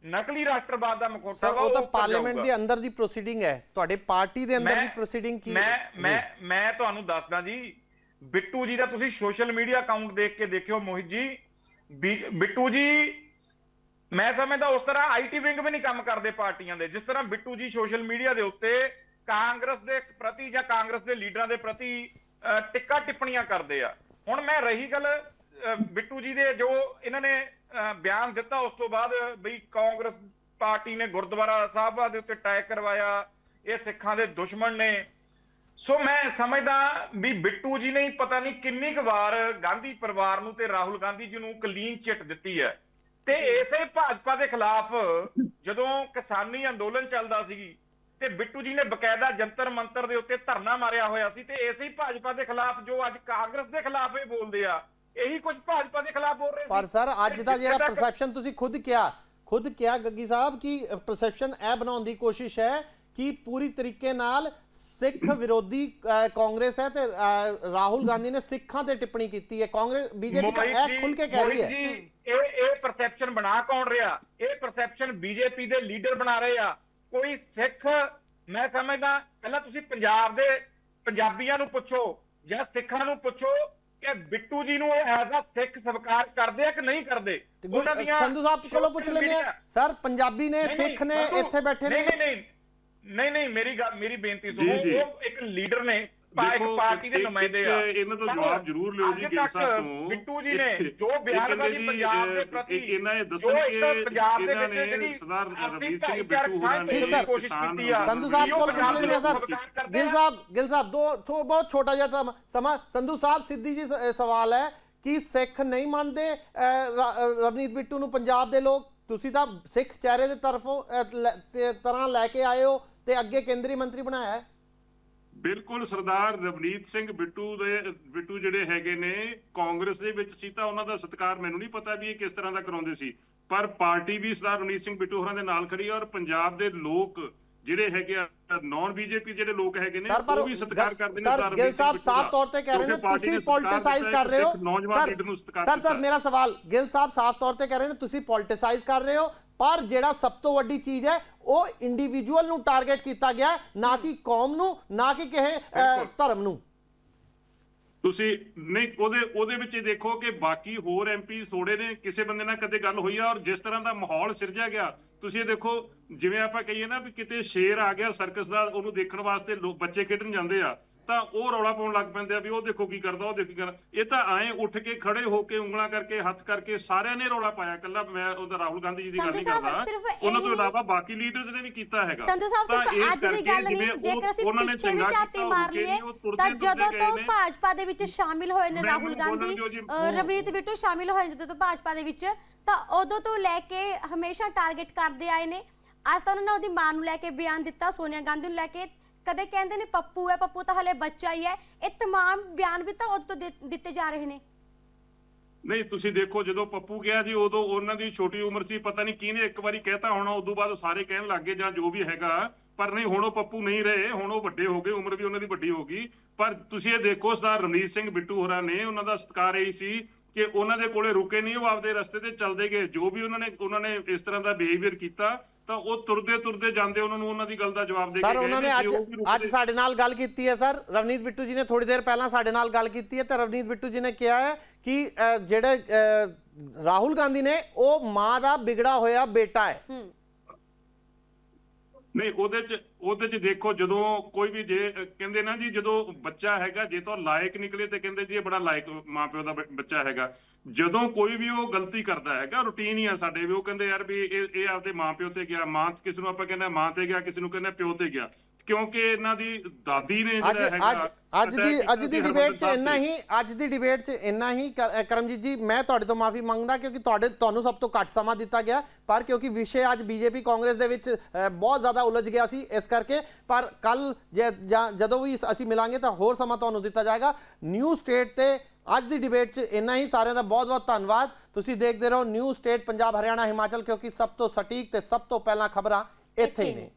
ਨਕਲੀ ਰਾਸ਼ਟਰਵਾਦ ਦਾ ਮਖੌਟਾ ਵਾ ਉਹ ਤਾਂ ਪਾਰਲੀਮੈਂਟ। ਦੇ ਅੰਦਰ ਦੀ ਪ੍ਰੋਸੀਡਿੰਗ ਹੈ ਤੁਹਾਡੇ ਪਾਰਟੀ ਦੇ ਅੰਦਰ ਦੀ ਪ੍ਰੋਸੀਡਿੰਗ ਕੀ ਮੈਂ। ਮੈਂ ਮੈਂ ਤੁਹਾਨੂੰ ਦੱਸਦਾ ਜੀ ਬਿੱਟੂ ਜੀ ਦਾ ਤੁਸੀਂ ਸੋਸ਼ਲ ਮੀਡੀਆ ਅਕਾਊਂਟ ਦੇਖ ਕੇ ਦੇਖਿਓ ਮੋਹਿਤ ਜੀ ਬਿੱਟੂ ਜੀ ਮੈਂ ਸਮਝਦਾ ਉਸ ਤਰ੍ਹਾਂ ਆਈਟੀ ਵਿੰਗ ਵੀ ਨਹੀਂ ਕੰਮ ਕਰਦੇ ਪਾਰਟੀਆਂ ਦੇ ਜਿਸ ਤਰ੍ਹਾਂ ਬਿੱਟੂ ਜੀ ਸੋਸ਼ਲ ਮੀਡੀਆ ਦੇ ਉੱਤੇ ਕਾਂਗਰਸ ਦੇ ਪ੍ਰਤੀ ਜਾਂ ਕਾਂਗਰਸ ਦੇ ਲੀਡਰਾਂ ਦੇ ਪ੍ਰਤੀ ਟਿੱਕਾ ਟਿੱਪਣੀਆਂ ਕਰਦੇ ਆ। ਹੁਣ ਮੈਂ ਰਹੀ ਗੱਲ ਬਿੱਟੂ ਜੀ ਦੇ ਜੋ ਇਹਨਾਂ ਨੇ ਬਿਆਨ ਦਿੱਤਾ ਉਸ ਤੋਂ ਬਾਅਦ ਬਈ ਕਾਂਗਰਸ ਪਾਰਟੀ ਨੇ ਗੁਰਦੁਆਰਾ ਸਾਹਿਬਾਂ ਦੇ ਉੱਤੇ ਅਟੈਕ ਕਰਵਾਇਆ ਇਹ ਸਿੱਖਾਂ ਦੇ ਦੁਸ਼ਮਣ ਨੇ। ਸੋ ਮੈਂ ਸਮਝਦਾ ਵੀ ਬਿੱਟੂ ਜੀ ਨੇ ਪਤਾ ਨਹੀਂ ਕਿੰਨੀ ਕੁ ਵਾਰ ਗਾਂਧੀ ਪਰਿਵਾਰ ਨੂੰ ਤੇ ਰਾਹੁਲ ਗਾਂਧੀ ਜੀ ਨੂੰ ਕਲੀਨ ਚਿੱਟ ਦਿੱਤੀ ਹੈ। ਤੇ ਇਸੇ ਭਾਜਪਾ ਦੇ ਖਿਲਾਫ ਜਦੋਂ ਕਿਸਾਨੀ ਅੰਦੋਲਨ ਚੱਲਦਾ ਸੀ ਤੇ ਬਿੱਟੂ ਜੀ ਨੇ ਬਕਾਇਦਾ ਜੰਤਰ ਮੰਤਰ ਦੇ ਉੱਤੇ ਧਰਨਾ ਮਾਰਿਆ ਹੋਇਆ ਸੀ ਤੇ ਇਸੇ ਹੀ ਭਾਜਪਾ ਦੇ ਖਿਲਾਫ ਜੋ ਅੱਜ ਕਾਂਗਰਸ ਦੇ ਖਿਲਾਫ ਇਹ ਬੋਲਦੇ ਆ ਇਹੀ ਕੁਝ ਭਾਜਪਾ ਦੇ ਖਿਲਾਫ ਬੋਲ ਰਹੇ ਸੀ। ਪਰ ਸਰ ਅੱਜ ਦਾ ਜਿਹੜਾ ਪਰਸੈਪਸ਼ਨ ਤੁਸੀਂ ਖੁਦ ਕਿਹਾ ਖੁਦ ਕਿਹਾ ਗੱਗੀ ਸਾਹਿਬ ਕਿ ਪਰਸੈਪਸ਼ਨ ਇਹ ਬਣਾਉਣ ਦੀ ਕੋਸ਼ਿਸ਼ ਹੈ ਕਿ ਪੂਰੀ ਤਰੀਕੇ ਨਾਲ ਸਿੱਖ ਵਿਰੋਧੀ ਕਾਂਗਰਸ ਹੈ ਤੇ ਰਾਹੁਲ ਗਾਂਧੀ ਨੇ ਸਿੱਖਾਂ ਤੇ ਟਿੱਪਣੀ ਕੀਤੀ ਹੈ। ਕਾਂਗਰਸ ਬੀਜੇਪੀ ਤਾਂ ਇਹ ਖੁੱਲ ਕੇ ਕਹਿ ਰਹੀ ਹੈ। ਇਹ ਇਹ ਪਰਸੈਪਸ਼ਨ ਬਣਾ ਕੌਣ ਰਿਹਾ? ਇਹ ਪਰਸੈਪਸ਼ਨ ਬੀਜੇਪੀ ਦੇ ਲੀਡਰ ਬਣਾ ਰਹੇ ਆ। ਕੋਈ ਸਿੱਖ ਮੈਂ ਸਮਝਦਾ ਪਹਿਲਾਂ ਤੁਸੀਂ ਪੰਜਾਬ ਦੇ ਪੰਜਾਬੀਆਂ ਨੂੰ ਪੁੱਛੋ ਜਾਂ ਸਿੱਖਾਂ ਨੂੰ ਪੁੱਛੋ ਕਿ ਬਿੱਟੂ ਜੀ ਨੂੰ ਐਜ਼ ਅ ਸਿੱਖ ਸਵੀਕਾਰ ਕਰਦੇ ਆ ਕਿ ਨਹੀਂ ਕਰਦੇ? ਤੇ ਗੁਰ- ਸੰਧੂ ਸਾਹਿਬ ਕੋਲੋਂ ਪੁੱਛ ਲੈਂਦੇ ਆ। ਸਰ ਪੰਜਾਬੀ ਨੇ ਸਿੱਖ ਨੇ ਇੱਥੇ ਬੈਠੇ ਨੇ। ਨਹੀਂ ਨਹੀਂ ਨਹੀਂ ਨਹੀਂ ਨਹੀਂ ਮੇਰੀ ਗੱਲ ਮੇਰੀ ਬੇਨਤੀ ਸੁਣੋ। ਉਹ ਇੱਕ ਲੀਡਰ ਨੇ। ਪਾਰਟੀ ਦੇ ਨੁਮਾਇੰਦੇ ਆ ਇਹਨਾਂ ਤੋਂ ਜਵਾਬ ਜ਼ਰੂਰ ਲਿਓ ਜੀ ਗਿੱਲ ਸਾਹਿਬ ਤੋਂ ਬਿੱਟੂ ਜੀ ਨੇ ਜੋ ਬਿਆਨਬਾਜ਼ੀ ਪੰਜਾਬ ਦੇ ਪ੍ਰਤੀ ਇਹਨਾਂ ਇਹ ਜੋ ਦੱਸਣ ਕਿ ਪੰਜਾਬ ਦੇ ਇਹਨਾਂ ਵਿੱਚ ਨੇ ਜਿਹੜੀ ਸਰਦਾਰ ਰਵਨੀਤ ਸਿੰਘ ਬਿੱਟੂ ਹੋਰਾਂ ਨੇ। ਕੋਸ਼ਿਸ਼ ਕੀਤੀ ਆ। ਸੰਧੂ ਸਾਹਿਬ ਕੋਲ ਪੁੱਛ ਲੈਂਦੇ ਆ ਸਰ ਗਿਲ। ਸਾਹਿਬ ਗਿਲ ਸਾਹਿਬ ਦੋ ਥੋ ਬਹੁਤ ਛੋਟਾ ਜਿਹਾ ਸਮ- ਸੰਧੂ ਸਾਹਿਬ ਸਿੱਧੀ ਜੀ ਸਵਾਲ ਹੈ ਕਿ ਸਿੱਖ ਨਹੀਂ ਮੰਨਦੇ ਰਵਨੀਤ ਬਿੱਟੂ ਨੂੰ ਪੰਜਾਬ ਦੇ ਲੋਕ ਤੁਸੀਂ ਤਾਂ ਸਿੱਖ ਚਿਹਰੇ ਦੇ ਤਰਫੋਂ ਤਰ੍ਹਾਂ ਲੈ ਕੇ ਆਏ ਹੋ ਤੇ ਅੱਗੇ ਕੇਂਦਰੀ ਮੰਤਰੀ ਬਣਾਇਆ ਹੈ ਬਿਲਕੁਲ ਸਰਦਾਰ ਰਵਨੀਤ ਸਿੰਘ ਬਿੱਟੂ ਦੇ ਬਿੱਟੂ ਜਿਹੜੇ ਹੈਗੇ ਨੇ ਕਾਂਗਰਸ ਦੇ ਵਿੱਚ ਸੀ ਤਾਂ ਉਹਨਾਂ ਦਾ ਸਤਿਕਾਰ ਮੈਨੂੰ ਨਹੀਂ ਪਤਾ ਵੀ ਇਹ ਕਿਸ ਤਰ੍ਹਾਂ ਦਾ ਕਰਾਉਂਦੇ ਸੀ। ਪਰ ਪਾਰਟੀ ਵੀ ਸਰਦਾਰ ਰਵਨੀਤ ਸਿੰਘ ਬਿੱਟੂ ਹੋਰਾਂ ਦੇ ਨਾਲ ਖੜੀ ਹੈ ਔਰ ਪੰਜਾਬ ਦੇ ਲੋਕ ਜਿਹੜੇ ਹੈਗੇ ਆ ਨਾਨ ਬੀਜੇਪੀ ਜਿਹੜੇ ਲੋਕ ਹੈਗੇ ਨੇ ਉਹ ਵੀ ਸਤਿਕਾਰ ਕਰਦੇ ਨੇ ਸਰ ਸਰਦਾਰ ਗਿਲ ਸਾਹਿਬ ਸਾਫ਼ ਤੌਰ ਤੇ ਕਹਿ ਰਹੇ ਨੇ ਤੁਸੀਂ ਪੋਲਿਟਿਸਾਈਜ਼ ਕਰ ਰਹੇ ਹੋ। ਸਿੱਖ ਨੌਜਵਾਨ ਲੀਡਰ ਨੂੰ ਸਤਿਕਾਰ ਸਰ ਸਰ ਮੇਰਾ ਸਵਾਲ ਗਿਲ ਸਾਹਿਬ ਸਾਫ਼ ਤੌਰ ਤੇ ਕਹਿ ਰਹੇ ਨੇ ਤੁਸੀਂ ਪੋਲਿਟਿਸਾਈਜ਼ ਕਰ ਰਹੇ ਹੋ ਪਰ ਜਿਹੜਾ ਸਭ ਤੋਂ ਵੱਡੀ ਚੀਜ਼ ਹੈ ਉਹ ਇੰਡੀਵਿਜੂਅਲ ਨੂੰ ਟਾਰਗੇਟ ਕੀਤਾ ਗਿਆ ਨਾ ਕਿ ਕੌਮ ਨੂੰ ਨਾ ਕਿ ਕਿਸੇ। ਧਰਮ ਨੂੰ ਤੁਸੀਂ ਨਹੀਂ ਉਹਦੇ ਉਹਦੇ ਵਿੱਚ ਦੇਖੋ ਕਿ ਬਾਕੀ ਹੋਰ ਐਮਪੀ ਥੋੜੇ ਨੇ ਕਿਸੇ ਬੰਦੇ ਨਾਲ ਕਦੇ ਗੱਲ ਹੋਈ ਆ ਔਰ ਜਿਸ ਤਰ੍ਹਾਂ ਦਾ ਮਾਹੌਲ ਸਿਰਜਿਆ ਗਿਆ ਤੁਸੀਂ ਇਹ ਦੇਖੋ ਜਿਵੇਂ ਆਪਾਂ ਕਹੀਏ ਨਾ ਵੀ ਕਿਤੇ ਸ਼ੇਰ ਆ ਗਿਆ ਸਰਕਸ ਦਾ ਉਹਨੂੰ ਦੇਖਣ ਵਾਸਤੇ ਲੋਕ ਬੱਚੇ ਖੇਡਣ ਜਾਂਦੇ ਆ ਤਾਂ ਉਹ ਰੌਲਾ ਪਾਉਣ ਲੱਗ ਪੈਂਦੇ ਆ ਵੀ ਉਹ ਦੇਖੋ ਕੀ ਕਰਦਾ ਉਹ ਦੇਖੋ ਕੀ ਕਰਦਾ। ਇਹ ਤਾਂ ਐਂ ਉੱਠ ਕੇ ਖੜੇ ਹੋ ਕੇ ਉਂਗਲਾਂ ਕਰਕੇ ਹੱਥ ਕਰਕੇ ਸਾਰਿਆਂ ਨੇ ਰੌਲਾ ਪਾਇਆ। ਕੱਲਾ ਮੈਂ ਉਹਦਾ ਰਾਹੁਲ ਗਾਂਧੀ ਜੀ ਦੀ ਗੱਲ ਨਹੀਂ ਕਰਦਾ। ਉਹਨਾਂ ਤੋਂ ਇਲਾਵਾ ਬਾਕੀ ਲੀਡਰਸ ਨੇ ਵੀ ਕੀਤਾ ਹੈਗਾ। ਸੰਧੂ ਸਾਹਿਬ ਸਿਰਫ ਅੱਜ ਦੀ ਗੱਲ ਨਹੀਂ। ਜੇਕਰ ਅਸੀਂ ਪਿੱਛੇ ਵੀ ਝਾਤੀ ਮਾਰ ਲਈਏ ਤਾਂ ਜਦੋਂ ਤੋਂ। ਭਾਜਪਾ ਦੇ ਵਿੱਚ ਸ਼ਾਮਿਲ ਹੋਏ ਨੇ ਰਾਹੁਲ ਗਾਂਧੀ ਰਵਨੀਤ ਬਿੱਟੂ ਸ਼ਾਮਿਲ ਹੋਏ ਜਦੋਂ ਤੋਂ ਭਾਜਪਾ ਦੇ ਵਿੱਚ ਤਾਂ ਉਦੋਂ ਤੋਂ ਲੈ ਕੇ ਹਮੇਸ਼ਾ ਟਾਰਗੇਟ ਕਰਦੇ ਆਏ ਨੇ। ਅੱਜ ਤਾਂ ਉਹਨਾਂ ਨੇ ਉਹਦੀ ਮਾਂ ਨੂੰ ਲੈ ਕੇ ਬਿਆਨ ਦਿੱਤਾ ਸੋਨੀਆ ਗਾਂਧੀ ਨੂੰ ਲੈ ਕੇ। ਕਦੇ ਕਹਿੰਦੇ ਨੇ ਪੱਪੂ ਹੈ ਪੱਪੂ ਤਾਂ ਹਲੇ ਬੱਚਾ ਹੀ ਹੈ ਇਹ तमाम ਬਿਆਨ ਵੀ ਤਾਂ ਉਦੋਂ ਤੋਂ ਦੇ- ਦਿੱਤੇ ਜਾ ਰਹੇ ਨੇ ਨਹੀਂ ਤੁਸੀਂ ਦੇਖੋ ਜਦੋਂ ਪੱਪੂ ਗਿਆ ਜੀ ਉਦੋਂ ਉਹਨਾਂ ਦੀ ਛੋਟੀ ਉਮਰ ਸੀ ਪਤਾ ਨਹੀਂ ਕਿਹਨੇ ਇੱਕ ਵਾਰੀ ਕਹਿਤਾ ਹੋਣਾ ਉਦੋਂ ਬਾਅਦ ਸਾਰੇ ਕਹਿਣ ਲੱਗੇ ਜਾਂ ਜੋ ਵੀ ਹੈਗਾ ਪਰ ਨਹੀਂ ਹੁਣ ਉਹ ਪੱਪੂ ਨਹੀਂ ਰਹੇ ਹੁਣ ਉਹ ਵੱਡੇ ਹੋ ਗਏ ਉਮਰ ਵੀ ਉਹਨਾਂ ਦੀ ਵੱਡੀ ਹੋ ਗਈ ਪਰ ਤੁਸੀਂ ਇਹ ਦੇਖੋ ਸਰਦਾਰ ਰਣਜੀਤ ਸਿੰਘ ਬਿੱਟੂ ਹੋਰਾਂ ਨੇ ਉਹਨਾਂ ਦਾ ਸਤਿਕਾਰ ਇਹੀ ਸੀ ਕਿ ਉਹਨਾਂ ਦੇ ਕੋਲੇ ਰੁਕੇ ਨਹੀਂ ਉਹ ਆਪਦੇ ਰਸਤੇ ਤੇ ਚੱਲਦੇ ਗਏ। ਜੋ ਵੀ ਉਹਨਾਂ ਨੇ ਉਹਨਾਂ ਨੇ ਇਸ ਤਰ੍ਹਾਂ ਦਾ ਬਿਹੇਵੀਅਰ ਕੀਤਾ ਤਾਂ ਉਹ ਤੁਰਦੇ ਤੁਰਦੇ ਜਾਂਦੇ ਉਹਨਾਂ ਨੂੰ ਉਹਨਾਂ ਦੀ ਗੱਲ ਦਾ ਜਵਾਬ ਦੇ ਕੇ ਸਰ ਉਹਨਾਂ ਨੇ ਅੱਜ ਅੱਜ ਸਾਡੇ ਨਾਲ ਗੱਲ ਕੀਤੀ ਹੈ ਸਰ ਰਵਨੀਤ ਬਿੱਟੂ ਜੀ ਨੇ ਥੋੜੀ ਦੇਰ ਪਹਿਲਾਂ ਸਾਡੇ ਨਾਲ ਗੱਲ ਕੀਤੀ ਹੈ ਤੇ ਰਵਨੀਤ ਬਿੱਟੂ ਜੀ ਨੇ ਕਿਹਾ ਹੈ ਕਿ ਜਿਹੜੇ ਰਾਹੁਲ ਗਾਂਧੀ ਨੇ ਉਹ ਮਾਂ ਦਾ ਵਿਗੜਾ ਹੋਇਆ ਬੇਟਾ ਹੈ। ਹੂੰ। ਨਹੀਂ, ਉਹਦੇ ਚ ਉਹਦੇ ਚ ਦੇਖੋ, ਜਦੋਂ ਕੋਈ ਵੀ ਜੇ ਕਹਿੰਦੇ ਨਾ ਜੀ, ਜਦੋਂ ਬੱਚਾ ਹੈਗਾ, ਜੇ ਤਾਂ ਲਾਇਕ ਨਿਕਲੇ ਤੇ ਕਹਿੰਦੇ ਜੀ ਇਹ ਬੜਾ ਲਾਇਕ ਮਾਪਿਓ ਦਾ ਬੱਚਾ ਹੈਗਾ। ਜਦੋਂ ਕੋਈ ਵੀ ਉਹ ਗਲਤੀ ਕਰਦਾ ਹੈਗਾ ਰੁਟੀਨ ਹੀ ਆ ਸਾਡੇ ਵੀ, ਉਹ ਕਹਿੰਦੇ ਯਾਰ ਵੀ ਇਹ ਇਹ ਆਪਦੇ ਮਾਪਿਓ ਤੇ ਗਿਆ, ਮਾਂ ਕਿਸ ਨੂੰ ਆਪਾਂ ਕਹਿੰਦੇ ਮਾਂ ਤੇ ਗਿਆ, ਕਿਸੇ ਨੂੰ ਕਹਿੰਦੇ ਪਿਓ ਤੇ ਗਿਆ। ਕਿਉਂਕਿ ਇਹਨਾਂ ਦੀ ਦਾਦੀ ਨੇ ਅੱਜ ਜਿਹੜਾ ਅੱਜ ਹੈਗਾ ਅੱਜ ਦੀ ਅੱਜ ਦੀ ਡਿਬੇਟ 'ਚ ਇੰਨਾ ਹੀ ਅੱਜ ਦੀ ਡਿਬੇਟ 'ਚ ਇੰਨਾ ਹੀ ਕਰ- ਅ, ਕਰਮਜੀਤ ਜੀ ਮੈਂ ਤੁਹਾਡੇ ਤੋਂ ਮਾਫੀ ਮੰਗਦਾ ਕਿਉਂਕਿ ਤੁਹਾਡੇ ਤੁਹਾਨੂੰ ਸਭ ਤੋਂ ਘੱਟ ਸਮਾਂ ਦਿੱਤਾ ਗਿਆ। ਪਰ ਕਿਉਂਕਿ ਵਿਸ਼ੇ ਅੱਜ ਬੀਜੇਪੀ ਕਾਂਗਰਸ ਦੇ ਵਿੱਚ ਅ, ਬਹੁਤ ਜ਼ਿਆਦਾ ਉਲਝ ਗਿਆ ਸੀ ਇਸ ਕਰਕੇ। ਪਰ ਕੱਲ ਜਦੋਂ ਵੀ ਅਸੀਂ ਮਿਲਾਂਗੇ ਤਾਂ ਹੋਰ ਸਮਾਂ ਤੁਹਾਨੂੰ ਦਿੱਤਾ ਜਾਏਗਾ। ਨਿਊ ਸਟੇਟ ਤੇ ਅੱਜ ਦੀ ਡਿਬੇਟ 'ਚ ਇੰਨਾ ਹੀ। ਸਾਰਿਆਂ ਦਾ ਬਹੁਤ ਬਹੁਤ ਧੰਨਵਾਦ। ਤੁਸੀਂ ਦੇਖਦੇ ਰਹੋ ਨਿਊ ਸਟੇਟ ਪੰਜਾਬ ਹਰਿਆਣਾ ਹਿਮਾਚਲ ਕਿਉਂਕਿ ਸਭ ਤੋਂ ਸਟੀਕ ਤੇ ਸਭ ਤੋਂ ਪਹਿਲਾਂ ਖਬਰਾਂ ਇੱਥੇ ਹੀ ਨੇ।